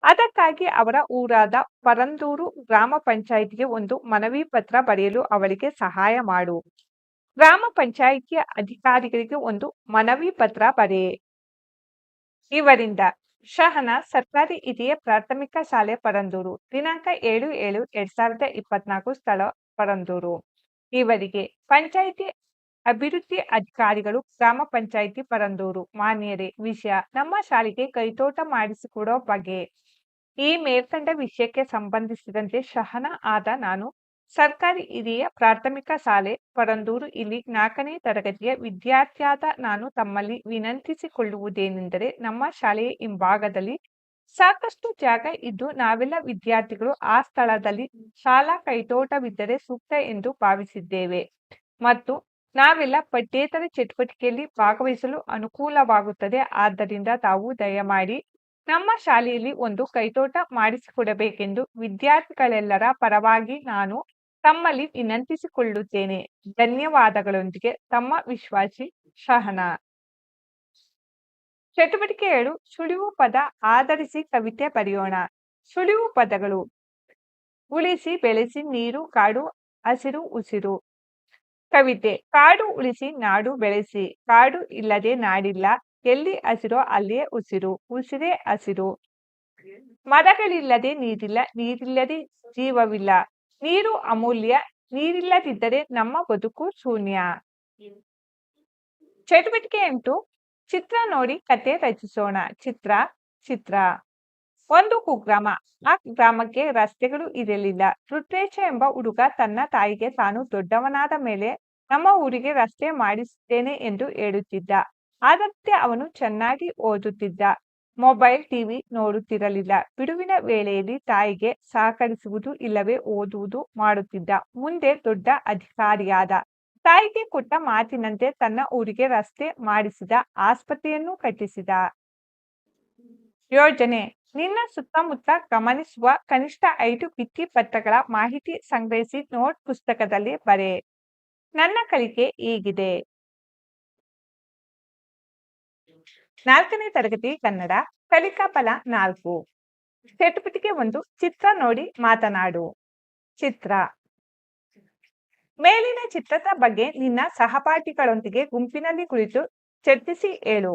ಅದಕ್ಕಾಗಿ ಅವರ ಊರಾದ ಪರಂದೂರು ಗ್ರಾಮ ಪಂಚಾಯಿತಿಗೆ ಒಂದು ಮನವಿ ಪತ್ರ ಬರೆಯಲು ಅವಳಿಗೆ ಸಹಾಯ ಮಾಡು. ಗ್ರಾಮ ಪಂಚಾಯಿತಿಯ ಅಧಿಕಾರಿಗಳಿಗೆ ಒಂದು ಮನವಿ ಪತ್ರ ಬರೆ. ಇವರಿಂದ ಶಹನ ಸರ್ಕಾರಿ ಹಿರಿಯ ಪ್ರಾಥಮಿಕ ಶಾಲೆ ಪರಂದೂರು, ದಿನಾಂಕ ಏಳು ಏಳು ಎರಡ್ ಸಾವಿರದ ಇಪ್ಪತ್ನಾಲ್ಕು ಸ್ಥಳ ಪರಂದೂರು. ಇವರಿಗೆ ಪಂಚಾಯಿತಿ ಅಭಿವೃದ್ಧಿ ಅಧಿಕಾರಿಗಳು, ಗ್ರಾಮ ಪಂಚಾಯಿತಿ ಪರಂದೂರು ಮಾನ್ಯರೇ ವಿಷಯ. ನಮ್ಮ ಶಾಲೆಗೆ ಕೈತೋಟ ಮಾಡಿಸಿಕೊಡೋ ಬಗ್ಗೆ ಈ ಮೇಲ್ಕಂಡ ವಿಷಯಕ್ಕೆ ಸಂಬಂಧಿಸಿದಂತೆ ಶಹನ ಆದ ನಾನು, ಸರ್ಕಾರಿ ಹಿರಿಯ ಪ್ರಾಥಮಿಕ ಶಾಲೆ ಪರಂದೂರು ಇಲ್ಲಿ ನಾಲ್ಕನೇ ತರಗತಿಯ ವಿದ್ಯಾರ್ಥಿಯಾದ ನಾನು ತಮ್ಮಲ್ಲಿ ವಿನಂತಿಸಿಕೊಳ್ಳುವುದೇನೆಂದರೆ ನಮ್ಮ ಶಾಲೆಯ ಹಿಂಭಾಗದಲ್ಲಿ ಸಾಕಷ್ಟು ಜಾಗ ಇದ್ದು ನಾವೆಲ್ಲ ವಿದ್ಯಾರ್ಥಿಗಳು ಆ ಸ್ಥಳದಲ್ಲಿ ಶಾಲಾ ಕೈತೋಟವಿದ್ದರೆ ಸೂಕ್ತ ಎಂದು ಭಾವಿಸಿದ್ದೇವೆ. ಮತ್ತು ನಾವೆಲ್ಲ ಪಠ್ಯೇತರ ಚಟುವಟಿಕೆಯಲ್ಲಿ ಭಾಗವಹಿಸಲು ಅನುಕೂಲವಾಗುತ್ತದೆ. ಆದ್ದರಿಂದ ತಾವು ದಯಮಾಡಿ ನಮ್ಮ ಶಾಲೆಯಲ್ಲಿ ಒಂದು ಕೈತೋಟ ಮಾಡಿಸಿಕೊಡಬೇಕೆಂದು ವಿದ್ಯಾರ್ಥಿಗಳೆಲ್ಲರ ಪರವಾಗಿ ನಾನು ತಮ್ಮಲ್ಲಿ ವಿನಂತಿಸಿಕೊಳ್ಳುತ್ತೇನೆ. ಧನ್ಯವಾದಗಳೊಂದಿಗೆ ತಮ್ಮ ವಿಶ್ವಾಸಿ ಶಹನ. ಚಟುವಟಿಕೆ ಎರಡು, ಸುಳಿವು ಪದ ಆಧರಿಸಿ ಕವಿತೆ ಬರೆಯೋಣ. ಸುಳಿವು ಪದಗಳು. ಉಳಿಸಿ ಬೆಳೆಸಿ ನೀರು, ಕಾಡು, ಹಸಿರು, ಉಸಿರು. ಕವಿತೆ, ಕಾಡು ಉಳಿಸಿ ನಾಡು ಬೆಳೆಸಿ. ಕಾಡು ಇಲ್ಲದೆ ನಾಡಿಲ್ಲ. ಎಲ್ಲಿ ಹಸಿರೋ ಅಲ್ಲಿಯೇ ಉಸಿರು, ಉಸಿರೇ ಹಸಿರು. ಮರಗಳಿಲ್ಲದೆ ನೀರಿಲ್ಲ, ನೀರಿಲ್ಲದೆ ಜೀವವಿಲ್ಲ. ನೀರು ಅಮೂಲ್ಯ, ನೀರಿಲ್ಲದಿದ್ದರೆ ನಮ್ಮ ಬದುಕು ಶೂನ್ಯ. ಚಟುವಟಿಕೆ ಎಂಟು, ಚಿತ್ರ ನೋಡಿ, ಕತೆ ರಚಿಸೋಣ. ಚಿತ್ರ ಚಿತ್ರ. ಒಂದು ಕುಗ್ರಾಮ. ಆ ಗ್ರಾಮಕ್ಕೆ ರಸ್ತೆಗಳು ಇರಲಿಲ್ಲ. ರುದ್ರೇಶ ಎಂಬ ಹುಡುಗ ತನ್ನ ತಾಯಿಗೆ ತಾನು ದೊಡ್ಡವನಾದ ಮೇಲೆ ನಮ್ಮ ಊರಿಗೆ ರಸ್ತೆ ಮಾಡಿಸುತ್ತೇನೆ ಎಂದು ಹೇಳುತ್ತಿದ್ದ. ಆದಂತೆ ಅವನು ಚೆನ್ನಾಗಿ ಓದುತ್ತಿದ್ದ. ಮೊಬೈಲ್ ಟಿವಿ ನೋಡುತ್ತಿರಲಿಲ್ಲ. ಬಿಡುವಿನ ವೇಳೆಯಲ್ಲಿ ತಾಯಿಗೆ ಸಹಕರಿಸುವುದು ಇಲ್ಲವೇ ಓದುವುದು ಮಾಡುತ್ತಿದ್ದ. ಮುಂದೆ ದೊಡ್ಡ ಅಧಿಕಾರಿಯಾದ. ತಾಯಿಗೆ ಕೊಟ್ಟ ಮಾತಿನಂತೆ ತನ್ನ ಊರಿಗೆ ರಸ್ತೆ ಮಾಡಿಸಿದ. ಆಸ್ಪತ್ರೆಯನ್ನು ಕಟ್ಟಿಸಿದ. ಯೋಜನೆ. ನಿನ್ನ ಸುತ್ತಮುತ್ತ ಗಮನಿಸುವ ಕನಿಷ್ಠ ಐದು ಭಿತ್ತಿ ಪತ್ರಗಳ ಮಾಹಿತಿ ಸಂಗ್ರಹಿಸಿ ನೋಟ್ ಪುಸ್ತಕದಲ್ಲಿ ಬರೆ. ನನ್ನ ಕಲಿಕೆ ಹೀಗಿದೆ. ನಾಲ್ಕನೇ ತರಗತಿ ಕನ್ನಡ ಕಲಿಕಾ ಫಲ ನಾಲ್ಕು. ಚಟುವಟಿಕೆ ಒಂದು, ಚಿತ್ರ ನೋಡಿ ಮಾತನಾಡು. ಚಿತ್ರ. ಮೇಲಿನ ಚಿತ್ರದ ಬಗ್ಗೆ ನಿನ್ನ ಸಹಪಾಠಿಗಳೊಂದಿಗೆ ಗುಂಪಿನಲ್ಲಿ ಕುಳಿತು ಚರ್ಚಿಸಿ ಹೇಳು.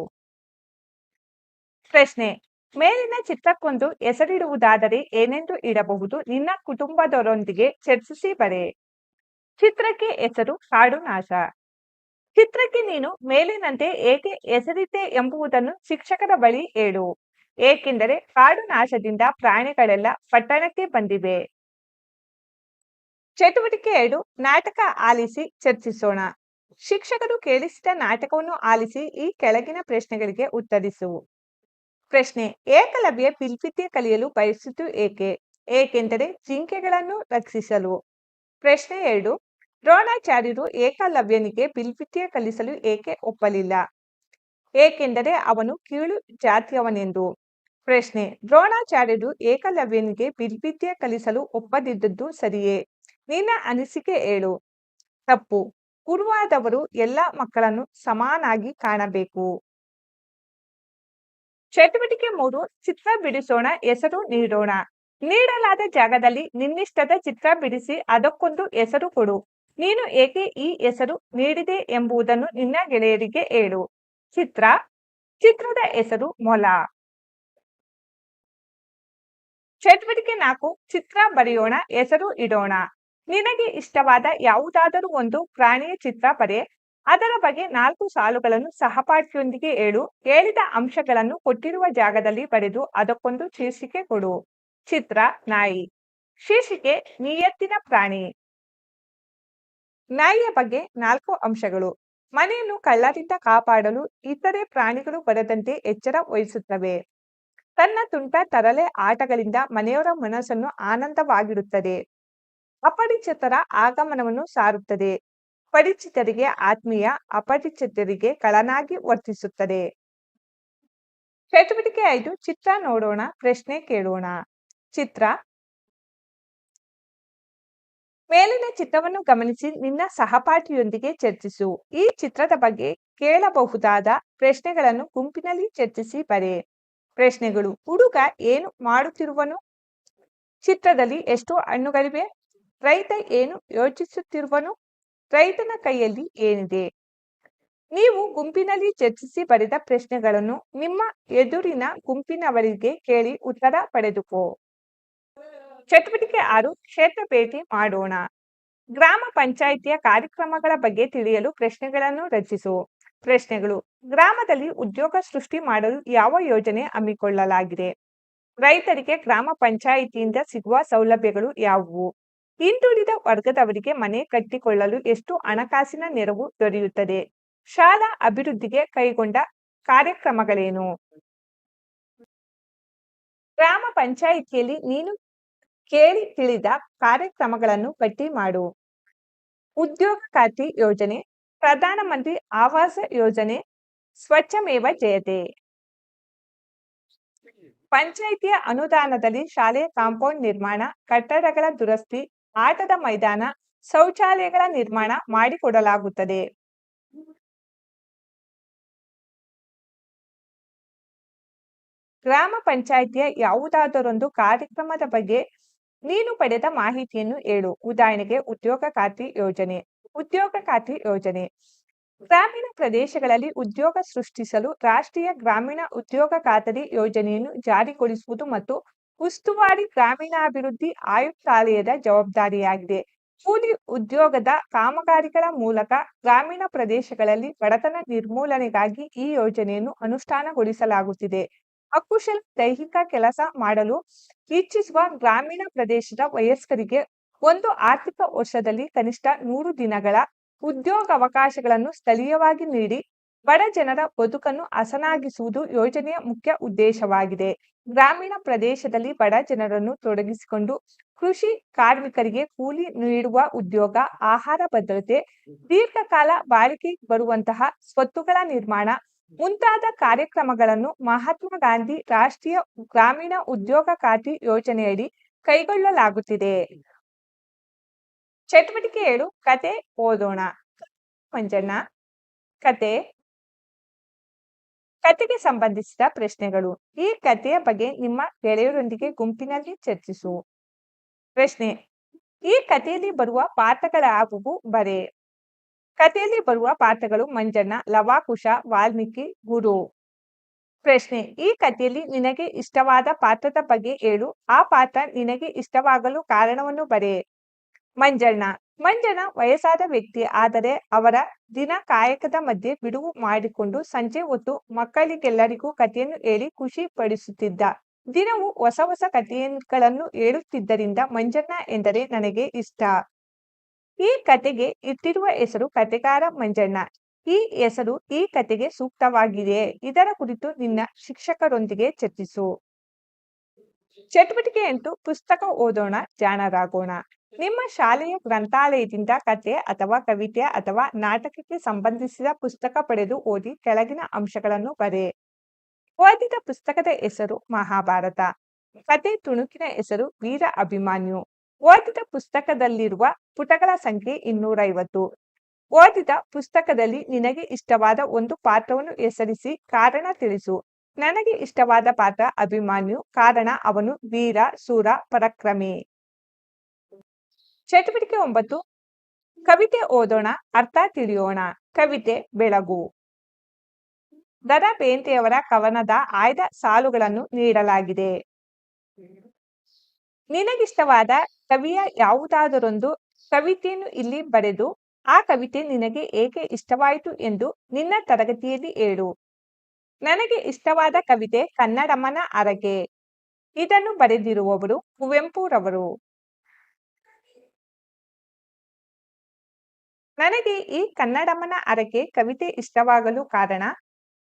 ಪ್ರಶ್ನೆ. ಮೇಲಿನ ಚಿತ್ರಕ್ಕೊಂದು ಹೆಸರಿಡುವುದಾದರೆ ಏನೆಂದು ಇಡಬಹುದು? ನಿನ್ನ ಕುಟುಂಬದವರೊಂದಿಗೆ ಚರ್ಚಿಸಿ ಬರೆ. ಚಿತ್ರಕ್ಕೆ ಹೆಸರು ಕಾಡು ನಾಶ ಚಿತ್ರಕ್ಕೆ ನೀನು ಮೇಲಿನಂತೆ ಏಕೆ ಹೆಸರಿದ್ದೆ ಎಂಬುದನ್ನು ಶಿಕ್ಷಕರ ಬಳಿ ಹೇಳು. ಏಕೆಂದರೆ ಕಾಡು ನಾಶದಿಂದ ಪ್ರಾಣಿಗಳೆಲ್ಲ ಪಟ್ಟಣಕ್ಕೆ ಬಂದಿವೆ. ಚಟುವಟಿಕೆ ಎರಡು, ನಾಟಕ ಆಲಿಸಿ ಚರ್ಚಿಸೋಣ. ಶಿಕ್ಷಕರು ಕೇಳಿಸಿದ ನಾಟಕವನ್ನು ಆಲಿಸಿ ಈ ಕೆಳಗಿನ ಪ್ರಶ್ನೆಗಳಿಗೆ ಉತ್ತರಿಸುವು ಪ್ರಶ್ನೆ, ಏಕಲವ್ಯ ಬಿಲ್ವಿದ್ಯೆ ಕಲಿಯಲು ಬಯಸಿತು ಏಕೆ? ಏಕೆಂದರೆ ಜಿಂಕೆಗಳನ್ನು ರಕ್ಷಿಸಲು. ಪ್ರಶ್ನೆ ಎರಡು ದ್ರೋಣಾಚಾರ್ಯರು ಏಕಲವ್ಯನಿಗೆ ಬಿಲ್ವಿದ್ಯೆ ಕಲಿಸಲು ಏಕೆ ಒಪ್ಪಲಿಲ್ಲ? ಏಕೆಂದರೆ ಅವನು ಕೀಳು ಜಾತಿಯವನೆಂದು. ಪ್ರಶ್ನೆ, ದ್ರೋಣಾಚಾರ್ಯರು ಏಕಲವ್ಯನಿಗೆ ಬಿಲ್ವಿದ್ಯೆ ಕಲಿಸಲು ಒಪ್ಪದಿದ್ದದ್ದು ಸರಿಯೇ? ನಿನ್ನ ಅನಿಸಿಕೆ ಹೇಳು ತಪ್ಪು. ಕುರುವಾದವರು ಎಲ್ಲ ಮಕ್ಕಳನ್ನು ಸಮಾನಾಗಿ ಕಾಣಬೇಕು. ಚಟುವಟಿಕೆ ಮೂರು, ಚಿತ್ರ ಬಿಡಿಸೋಣ, ಹೆಸರು ನೀಡೋಣ. ನೀಡಲಾದ ಜಾಗದಲ್ಲಿ ನಿನ್ನಿಷ್ಟದ ಚಿತ್ರ ಬಿಡಿಸಿ ಅದಕ್ಕೊಂದು ಹೆಸರು ಕೊಡು. ನೀನು ಏಕೆ ಈ ಹೆಸರು ನೀಡಿದೆ ಎಂಬುದನ್ನು ನಿನ್ನ ಗೆಳೆಯರಿಗೆ ಹೇಳು. ಚಿತ್ರ, ಚಿತ್ರದ ಹೆಸರು ಮೊಲ. ಚಟುವಟಿಕೆ ನಾಲ್ಕು, ಚಿತ್ರ ಬರೆಯೋಣ, ಹೆಸರು ಇಡೋಣ. ನಿನಗೆ ಇಷ್ಟವಾದ ಯಾವುದಾದರೂ ಒಂದು ಪ್ರಾಣಿಯ ಚಿತ್ರ ಬರೆ. ಅದರ ಬಗ್ಗೆ ನಾಲ್ಕು ಸಾಲುಗಳನ್ನು ಸಹಪಾಠಿಯೊಂದಿಗೆ ಹೇಳು. ಹೇಳಿದ ಅಂಶಗಳನ್ನು ಕೊಟ್ಟಿರುವ ಜಾಗದಲ್ಲಿ ಬರೆದು ಅದಕ್ಕೊಂದು ಶೀರ್ಷಿಕೆ ಕೊಡು. ಚಿತ್ರ, ನಾಯಿ. ಶೀರ್ಷಿಕೆ, ನಿಯತ್ತಿನ ಪ್ರಾಣಿ. ನಾಯಿಯ ಬಗ್ಗೆ ನಾಲ್ಕು ಅಂಶಗಳು. ಮನೆಯನ್ನು ಕಳ್ಳರಿಂದ ಕಾಪಾಡಲು ಇತರೆ ಪ್ರಾಣಿಗಳು ಬರದಂತೆ ಎಚ್ಚರ ವಹಿಸುತ್ತವೆ. ತನ್ನ ತುಂಟ ತರಲೆ ಆಟಗಳಿಂದ ಮನೆಯವರ ಮನಸ್ಸನ್ನು ಆನಂದವಾಗಿರುತ್ತದೆ ಅಪರಿಚಿತರ ಆಗಮನವನ್ನು ಸಾರುತ್ತದೆ. ಪರಿಚಿತರಿಗೆ ಆತ್ಮೀಯ, ಅಪರಿಚಿತರಿಗೆ ಕಳನಾಗಿ ವರ್ತಿಸುತ್ತದೆ. ಚಟುವಟಿಕೆ ಐದು, ಚಿತ್ರ ನೋಡೋಣ, ಪ್ರಶ್ನೆ ಕೇಳೋಣ. ಚಿತ್ರ ಮೇಲಿನ ಚಿತ್ರವನ್ನು ಗಮನಿಸಿ, ನಿನ್ನ ಸಹಪಾಠಿಯೊಂದಿಗೆ ಚರ್ಚಿಸು. ಈ ಚಿತ್ರದ ಬಗ್ಗೆ ಕೇಳಬಹುದಾದ ಪ್ರಶ್ನೆಗಳನ್ನು ಗುಂಪಿನಲ್ಲಿ ಚರ್ಚಿಸಿ ಬರೆ. ಪ್ರಶ್ನೆಗಳು, ಹುಡುಗ ಏನು ಮಾಡುತ್ತಿರುವನು? ಚಿತ್ರದಲ್ಲಿ ಎಷ್ಟು ಹಣ್ಣುಗಳಿವೆ? ರೈತ ಏನು ಯೋಚಿಸುತ್ತಿರುವನು? ರೈತನ ಕೈಯಲ್ಲಿ ಏನಿದೆ? ನೀವು ಗುಂಪಿನಲ್ಲಿ ಚರ್ಚಿಸಿ ಬರೆದ ಪ್ರಶ್ನೆಗಳನ್ನು ನಿಮ್ಮ ಎದುರಿನ ಗುಂಪಿನವರಿಗೆ ಕೇಳಿ ಉತ್ತರ ಪಡೆದುಕೋ. ಚಟುವಟಿಕೆ ಆರು, ಕ್ಷೇತ್ರ ಭೇಟಿ ಮಾಡೋಣ. ಗ್ರಾಮ ಪಂಚಾಯಿತಿಯ ಕಾರ್ಯಕ್ರಮಗಳ ಬಗ್ಗೆ ತಿಳಿಯಲು ಪ್ರಶ್ನೆಗಳನ್ನು ರಚಿಸು. ಪ್ರಶ್ನೆಗಳು, ಗ್ರಾಮದಲ್ಲಿ ಉದ್ಯೋಗ ಸೃಷ್ಟಿ ಮಾಡಲು ಯಾವ ಯೋಜನೆ ಹಮ್ಮಿಕೊಳ್ಳಲಾಗಿದೆ? ರೈತರಿಗೆ ಗ್ರಾಮ ಪಂಚಾಯಿತಿಯಿಂದ ಸಿಗುವ ಸೌಲಭ್ಯಗಳು ಯಾವುವು? ಹಿಂದುಳಿದ ವರ್ಗದವರಿಗೆ ಮನೆ ಕಟ್ಟಿಕೊಳ್ಳಲು ಎಷ್ಟು ಹಣಕಾಸಿನ ನೆರವು ದೊರೆಯುತ್ತದೆ? ಶಾಲಾ ಅಭಿವೃದ್ಧಿಗೆ ಕೈಗೊಂಡ ಕಾರ್ಯಕ್ರಮಗಳೇನು? ಗ್ರಾಮ ಪಂಚಾಯಿತಿಯಲ್ಲಿ ನೀನು ಕೇಳಿ ತಿಳಿದ ಕಾರ್ಯಕ್ರಮಗಳನ್ನು ಪಟ್ಟಿ ಮಾಡು. ಉದ್ಯೋಗ ಖಾತ್ರಿ ಯೋಜನೆ ಪ್ರಧಾನಮಂತ್ರಿ ಆವಾಸ ಯೋಜನೆ, ಸ್ವಚ್ಛಮೇವ ಜಯತೆ. ಪಂಚಾಯಿತಿಯ ಅನುದಾನದಲ್ಲಿ ಶಾಲೆಯ ಕಾಂಪೌಂಡ್ ನಿರ್ಮಾಣ, ಕಟ್ಟಡಗಳ ದುರಸ್ತಿ, ಆಟದ ಮೈದಾನ, ಶೌಚಾಲಯಗಳ ನಿರ್ಮಾಣ ಮಾಡಿಕೊಡಲಾಗುತ್ತದೆ. ಗ್ರಾಮ ಪಂಚಾಯಿತಿಯ ಯಾವುದಾದರೊಂದು ಕಾರ್ಯಕ್ರಮದ ಬಗ್ಗೆ ನೀನು ಪಡೆದ ಮಾಹಿತಿಯನ್ನು ಹೇಳು. ಉದಾಹರಣೆಗೆ, ಉದ್ಯೋಗ ಖಾತ್ರಿ ಯೋಜನೆ. ಉದ್ಯೋಗ ಖಾತ್ರಿ ಯೋಜನೆ. ಗ್ರಾಮೀಣ ಪ್ರದೇಶಗಳಲ್ಲಿ ಉದ್ಯೋಗ ಸೃಷ್ಟಿಸಲು ರಾಷ್ಟ್ರೀಯ ಗ್ರಾಮೀಣ ಉದ್ಯೋಗ ಖಾತರಿ ಯೋಜನೆಯನ್ನು ಜಾರಿಗೊಳಿಸುವುದು ಮತ್ತು ಉಸ್ತುವಾರಿ ಗ್ರಾಮೀಣಾಭಿವೃದ್ಧಿ ಆಯುಕ್ತಾಲಯದ ಜವಾಬ್ದಾರಿಯಾಗಿದೆ. ಕೂಲಿ ಉದ್ಯೋಗದ ಕಾಮಗಾರಿಗಳ ಮೂಲಕ ಗ್ರಾಮೀಣ ಪ್ರದೇಶಗಳಲ್ಲಿ ಬಡತನ ನಿರ್ಮೂಲನೆಗಾಗಿ ಈ ಯೋಜನೆಯನ್ನು ಅನುಷ್ಠಾನಗೊಳಿಸಲಾಗುತ್ತಿದೆ. ಅಕುಶಲ ದೈಹಿಕ ಕೆಲಸ ಮಾಡಲು ಇಚ್ಛಿಸುವ ಗ್ರಾಮೀಣ ಪ್ರದೇಶದ ವಯಸ್ಕರಿಗೆ ಒಂದು ಆರ್ಥಿಕ ವರ್ಷದಲ್ಲಿ ಕನಿಷ್ಠ ನೂರು ದಿನಗಳ ಉದ್ಯೋಗಾವಕಾಶಗಳನ್ನು ಸ್ಥಳೀಯವಾಗಿ ನೀಡಿ ಬಡ ಜನರ ಬದುಕನ್ನು ಹಸನಾಗಿಸುವುದು ಯೋಜನೆಯ ಮುಖ್ಯ ಉದ್ದೇಶವಾಗಿದೆ. ಗ್ರಾಮೀಣ ಪ್ರದೇಶದಲ್ಲಿ ಬಡ ಜನರನ್ನು ತೊಡಗಿಸಿಕೊಂಡು ಕೃಷಿ ಕಾರ್ಮಿಕರಿಗೆ ಕೂಲಿ ನೀಡುವ ಉದ್ಯೋಗ, ಆಹಾರ ಭದ್ರತೆ, ದೀರ್ಘಕಾಲ ಬಾಳಿಕೆ ಬರುವಂತಹ ಸ್ವತ್ತುಗಳ ನಿರ್ಮಾಣ ಮುಂತಾದ ಕಾರ್ಯಕ್ರಮಗಳನ್ನು ಮಹಾತ್ಮ ಗಾಂಧಿ ರಾಷ್ಟ್ರೀಯ ಗ್ರಾಮೀಣ ಉದ್ಯೋಗ ಖಾತ್ರಿ ಯೋಜನೆಯಡಿ ಕೈಗೊಳ್ಳಲಾಗುತ್ತಿದೆ. ಚಟುವಟಿಕೆ ಏಳು, ಕತೆ ಓದೋಣ. ಮಂಜಣ್ಣ, ಕತೆ. ಕತೆಗೆ ಸಂಬಂಧಿಸಿದ ಪ್ರಶ್ನೆಗಳು. ಈ ಕತೆಯ ಬಗ್ಗೆ ನಿಮ್ಮ ಗೆಳೆಯರೊಂದಿಗೆ ಗುಂಪಿನಲ್ಲಿ ಚರ್ಚಿಸು. ಪ್ರಶ್ನೆ, ಈ ಕಥೆಯಲ್ಲಿ ಬರುವ ಪಾತ್ರಗಳ ಆಗುವು ಬರೆ. ಕಥೆಯಲ್ಲಿ ಬರುವ ಪಾತ್ರಗಳು ಮಂಜಣ್ಣ, ಲವಾಕುಶ, ವಾಲ್ಮೀಕಿ, ಗುರು. ಪ್ರಶ್ನೆ, ಈ ಕಥೆಯಲ್ಲಿ ನಿನಗೆ ಇಷ್ಟವಾದ ಪಾತ್ರದ ಬಗ್ಗೆ ಹೇಳು. ಆ ಪಾತ್ರ ನಿನಗೆ ಇಷ್ಟವಾಗಲು ಕಾರಣವನ್ನು ಬರೆ. ಮಂಜಣ್ಣ ಮಂಜಣ್ಣ ವಯಸ್ಸಾದ ವ್ಯಕ್ತಿ, ಆದರೆ ಅವರ ದಿನ ಕಾಯಕದ ಮಧ್ಯೆ ಬಿಡುವು ಮಾಡಿಕೊಂಡು ಸಂಜೆ ಹೊತ್ತು ಮಕ್ಕಳಿಗೆಲ್ಲರಿಗೂ ಕಥೆಯನ್ನು ಹೇಳಿ ಖುಷಿ ಪಡಿಸುತ್ತಿದ್ದ. ದಿನವೂ ಹೊಸ ಹೊಸ ಕಥೆಗಳನ್ನು ಹೇಳುತ್ತಿದ್ದರಿಂದ ಮಂಜಣ್ಣ ಎಂದರೆ ನನಗೆ ಇಷ್ಟ. ಈ ಕತೆಗೆ ಇಟ್ಟಿರುವ ಹೆಸರು ಕತೆಗಾರ ಮಂಜಣ್ಣ. ಈ ಹೆಸರು ಈ ಕತೆಗೆ ಸೂಕ್ತವಾಗಿದೆ. ಇದರ ಕುರಿತು ನಿನ್ನ ಶಿಕ್ಷಕರೊಂದಿಗೆ ಚರ್ಚಿಸು. ಚಟುವಟಿಕೆ ಎಂಟು ಪುಸ್ತಕ ಓದೋಣ, ಜಾಣರಾಗೋಣ. ನಿಮ್ಮ ಶಾಲೆಯ ಗ್ರಂಥಾಲಯದಿಂದ ಕತೆ ಅಥವಾ ಕವಿತೆ ಅಥವಾ ನಾಟಕಕ್ಕೆ ಸಂಬಂಧಿಸಿದ ಪುಸ್ತಕ ಪಡೆದು ಓದಿ ಕೆಳಗಿನ ಅಂಶಗಳನ್ನು ಬರೆ. ಓದಿದ ಪುಸ್ತಕದ ಹೆಸರು ಮಹಾಭಾರತ. ಕತೆ ತುಣುಕಿನ ಹೆಸರು ವೀರ ಅಭಿಮಾನ್ಯು. ಓದಿದ ಪುಸ್ತಕದಲ್ಲಿರುವ ಪುಟಗಳ ಸಂಖ್ಯೆ ಇನ್ನೂರೈವತ್ತು. ಓದಿದ ಪುಸ್ತಕದಲ್ಲಿ ನಿನಗೆ ಇಷ್ಟವಾದ ಒಂದು ಪಾತ್ರವನ್ನು ಹೆಸರಿಸಿ ಕಾರಣ ತಿಳಿಸು. ನನಗೆ ಇಷ್ಟವಾದ ಪಾತ್ರ ಅಭಿಮಾನ್ಯು, ಕಾರಣ ಅವನು ವೀರ, ಸೂರ, ಪರಾಕ್ರಮಿ. ಚಟುವಟಿಕೆ ಒಂಬತ್ತು. ಕವಿತೆ ಓದೋಣ, ಅರ್ಥ ತಿಳಿಯೋಣ. ಕವಿತೆ ಬೆಳಗು. ದರ ಬೇಂತೆಯವರ ಕವನದ ಆಯ್ದ ಸಾಲುಗಳನ್ನು ನೀಡಲಾಗಿದೆ. ನಿನಗಿಷ್ಟವಾದ ಕವಿಯ ಯಾವುದಾದರೊಂದು ಕವಿತೆಯನ್ನು ಇಲ್ಲಿ ಬರೆದು, ಆ ಕವಿತೆ ನಿನಗೆ ಏಕೆ ಇಷ್ಟವಾಯಿತು ಎಂದು ನಿನ್ನ ತರಗತಿಯಲ್ಲಿ ಹೇಳು. ನನಗೆ ಇಷ್ಟವಾದ ಕವಿತೆ ಕನ್ನಡಮ್ಮನ ಅರಗೆ ಇದನ್ನು ಬರೆದಿರುವವರು ಕುವೆಂಪುರವರು. ನನಗೆ ಈ ಕನ್ನಡಮ್ಮನ ಅರಗೆ ಕವಿತೆ ಇಷ್ಟವಾಗಲು ಕಾರಣ,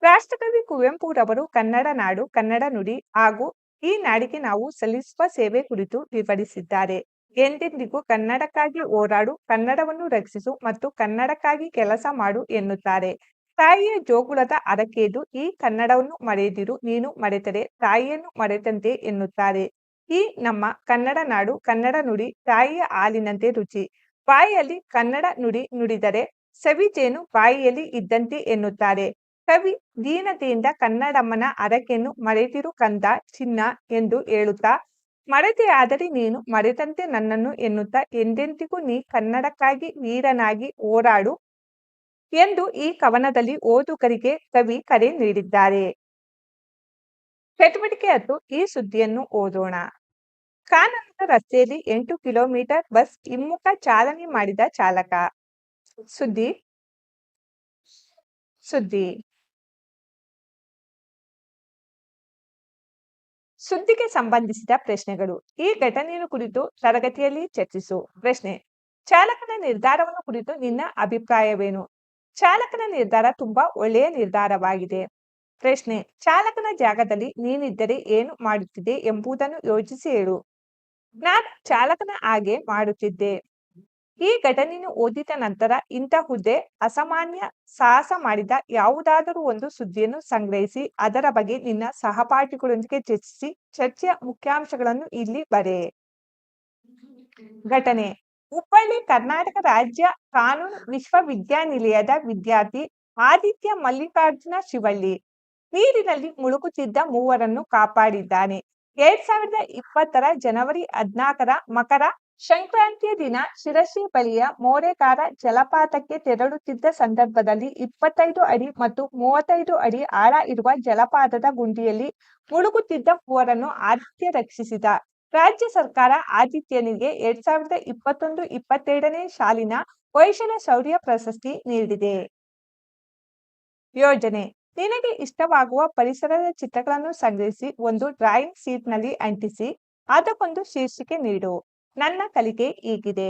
ರಾಷ್ಟ್ರಕವಿ ಕುವೆಂಪುರವರು ಕನ್ನಡ ನಾಡು, ಕನ್ನಡ ನುಡಿ ಹಾಗೂ ಈ ನಾಡಿಗೆ ನಾವು ಸಲ್ಲಿಸುವ ಸೇವೆ ಕುರಿತು ವಿವರಿಸಿದ್ದಾರೆ. ಎಂದೆಂದಿಗೂ ಕನ್ನಡಕ್ಕಾಗಿ ಹೋರಾಡು, ಕನ್ನಡವನ್ನು ರಕ್ಷಿಸು ಮತ್ತು ಕನ್ನಡಕ್ಕಾಗಿ ಕೆಲಸ ಮಾಡು ಎನ್ನುತ್ತಾರೆ. ತಾಯಿಯ ಜೋಗುಳದ ಅರಕೆದು, ಈ ಕನ್ನಡವನ್ನು ಮರೆಯದಿರು ನೀನು ಮರೆತರೆ, ತಾಯಿಯನ್ನು ಮರೆತಂತೆ ಎನ್ನುತ್ತಾರೆ. ಈ ನಮ್ಮ ಕನ್ನಡ ನಾಡು, ಕನ್ನಡ ನುಡಿ, ತಾಯಿಯ ಹಾಲಿನಂತೆ ರುಚಿ. ಬಾಯಿಯಲ್ಲಿ ಕನ್ನಡ ನುಡಿ ನುಡಿದರೆ ಸವಿಜೇನು ಬಾಯಿಯಲ್ಲಿ ಇದ್ದಂತೆ ಎನ್ನುತ್ತಾರೆ. ಕವಿ ದೀನತೆಯಿಂದ ಕನ್ನಡಮ್ಮನ ಅರಕೆಯನ್ನು ಮರೆತಿರು ಕಂದ ಚಿನ್ನ ಎಂದು ಹೇಳುತ್ತಾ ಮರೆತೆ ಆದರೆ ನೀನು ಮರೆತಂತೆ ನನ್ನನ್ನು ಎನ್ನುತ್ತಾ ಎಂದೆಂದಿಗೂ ನೀ ಕನ್ನಡಕ್ಕಾಗಿ ವೀರನಾಗಿ ಹೋರಾಡು ಎಂದು ಈ ಕವನದಲ್ಲಿ ಓದುಗರಿಗೆ ಕವಿ ಕರೆ ನೀಡಿದ್ದಾರೆ. ಚಟುವಟಿಕೆ ಹತ್ತು, ಈ ಸುದ್ದಿಯನ್ನು ಓದೋಣ. ಕಾನೂನಿನ ರಸ್ತೆಯಲ್ಲಿ ಎಂಟು ಕಿಲೋಮೀಟರ್ ಬಸ್ ಹಿಮ್ಮುಖ ಚಾಲನೆ ಮಾಡಿದ ಚಾಲಕ. ಸುದ್ದಿ. ಸುದ್ದಿ. ಸುದ್ದಿಗೆ ಸಂಬಂಧಿಸಿದ ಪ್ರಶ್ನೆಗಳು. ಈ ಘಟನೆಯನ್ನು ಕುರಿತು ತರಗತಿಯಲ್ಲಿ ಚರ್ಚಿಸು. ಪ್ರಶ್ನೆ, ಚಾಲಕನ ನಿರ್ಧಾರವನ್ನು ಕುರಿತು ನಿನ್ನ ಅಭಿಪ್ರಾಯವೇನು? ಚಾಲಕನ ನಿರ್ಧಾರ ತುಂಬಾ ಒಳ್ಳೆಯ ನಿರ್ಧಾರವಾಗಿದೆ. ಪ್ರಶ್ನೆ, ಚಾಲಕನ ಜಾಗದಲ್ಲಿ ನೀನಿದ್ದರೆ ಏನು ಮಾಡುತ್ತಿದೆ ಎಂಬುದನ್ನು ಯೋಚಿಸಿ ಹೇಳು. ನಾನು ಚಾಲಕನ ಹಾಗೆ ಮಾಡುತ್ತಿದ್ದೆ. ಈ ಘಟನೆಯನ್ನು ಓದಿದ ನಂತರ ಇಂಥ ಹುದ್ದೆ ಅಸಾಮಾನ್ಯ ಸಾಹಸ ಮಾಡಿದ ಯಾವುದಾದರೂ ಒಂದು ಸುದ್ದಿಯನ್ನು ಸಂಗ್ರಹಿಸಿ, ಅದರ ಬಗ್ಗೆ ನಿನ್ನ ಸಹಪಾಠಿಗಳೊಂದಿಗೆ ಚರ್ಚಿಸಿ, ಚರ್ಚೆಯ ಮುಖ್ಯಾಂಶಗಳನ್ನು ಇಲ್ಲಿ ಬರೆ. ಘಟನೆ. ಹುಬ್ಬಳ್ಳಿ, ಕರ್ನಾಟಕ ರಾಜ್ಯ ಕಾನೂನು ವಿಶ್ವವಿದ್ಯಾನಿಲಯದ ವಿದ್ಯಾರ್ಥಿ ಆದಿತ್ಯ ಮಲ್ಲಿಕಾರ್ಜುನ ಶಿವಳ್ಳಿ ನೀರಿನಲ್ಲಿ ಮುಳುಗುತ್ತಿದ್ದ ಮೂವರನ್ನು ಕಾಪಾಡಿದ್ದಾನೆ. ಎರಡ್ ಸಾವಿರದ ಇಪ್ಪತ್ತರ ಜನವರಿ ಹದ್ನಾಲ್ಕರ ಮಕರ ಸಂಕ್ರಾಂತಿಯ ದಿನ ಶಿರಸಿ ಬಳಿಯ ಮೋರೆಗಾರ ಜಲಪಾತಕ್ಕೆ ತೆರಳುತ್ತಿದ್ದ ಸಂದರ್ಭದಲ್ಲಿ ಇಪ್ಪತ್ತೈದು ಅಡಿ ಮತ್ತು ಮೂವತ್ತೈದು ಅಡಿ ಆಳ ಇರುವ ಜಲಪಾತದ ಗುಂಡಿಯಲ್ಲಿ ಮುಳುಗುತ್ತಿದ್ದ ಮೂವರನ್ನು ಆದಿತ್ಯ ರಕ್ಷಿಸಿದ. ರಾಜ್ಯ ಸರ್ಕಾರ ಆದಿತ್ಯನಿಗೆ ಎರಡ್ ಸಾವಿರದ ಇಪ್ಪತ್ತೊಂದು ಇಪ್ಪತ್ತೆರಡನೇ ಸಾಲಿನ ವೈಶಲ ಶೌರ್ಯ ಪ್ರಶಸ್ತಿ ನೀಡಿದೆ. ಯೋಜನೆ, ನಿನಗೆ ಇಷ್ಟವಾಗುವ ಪರಿಸರದ ಚಿತ್ರಗಳನ್ನು ಸಂಗ್ರಹಿಸಿ ಒಂದು ಡ್ರಾಯಿಂಗ್ ಶೀಟ್ನಲ್ಲಿ ಅಂಟಿಸಿ, ಅದಕ್ಕೊಂದು ಶೀರ್ಷಿಕೆ ನೀಡು. ನನ್ನ ಕಲಿಕೆ ಹೀಗಿದೆ.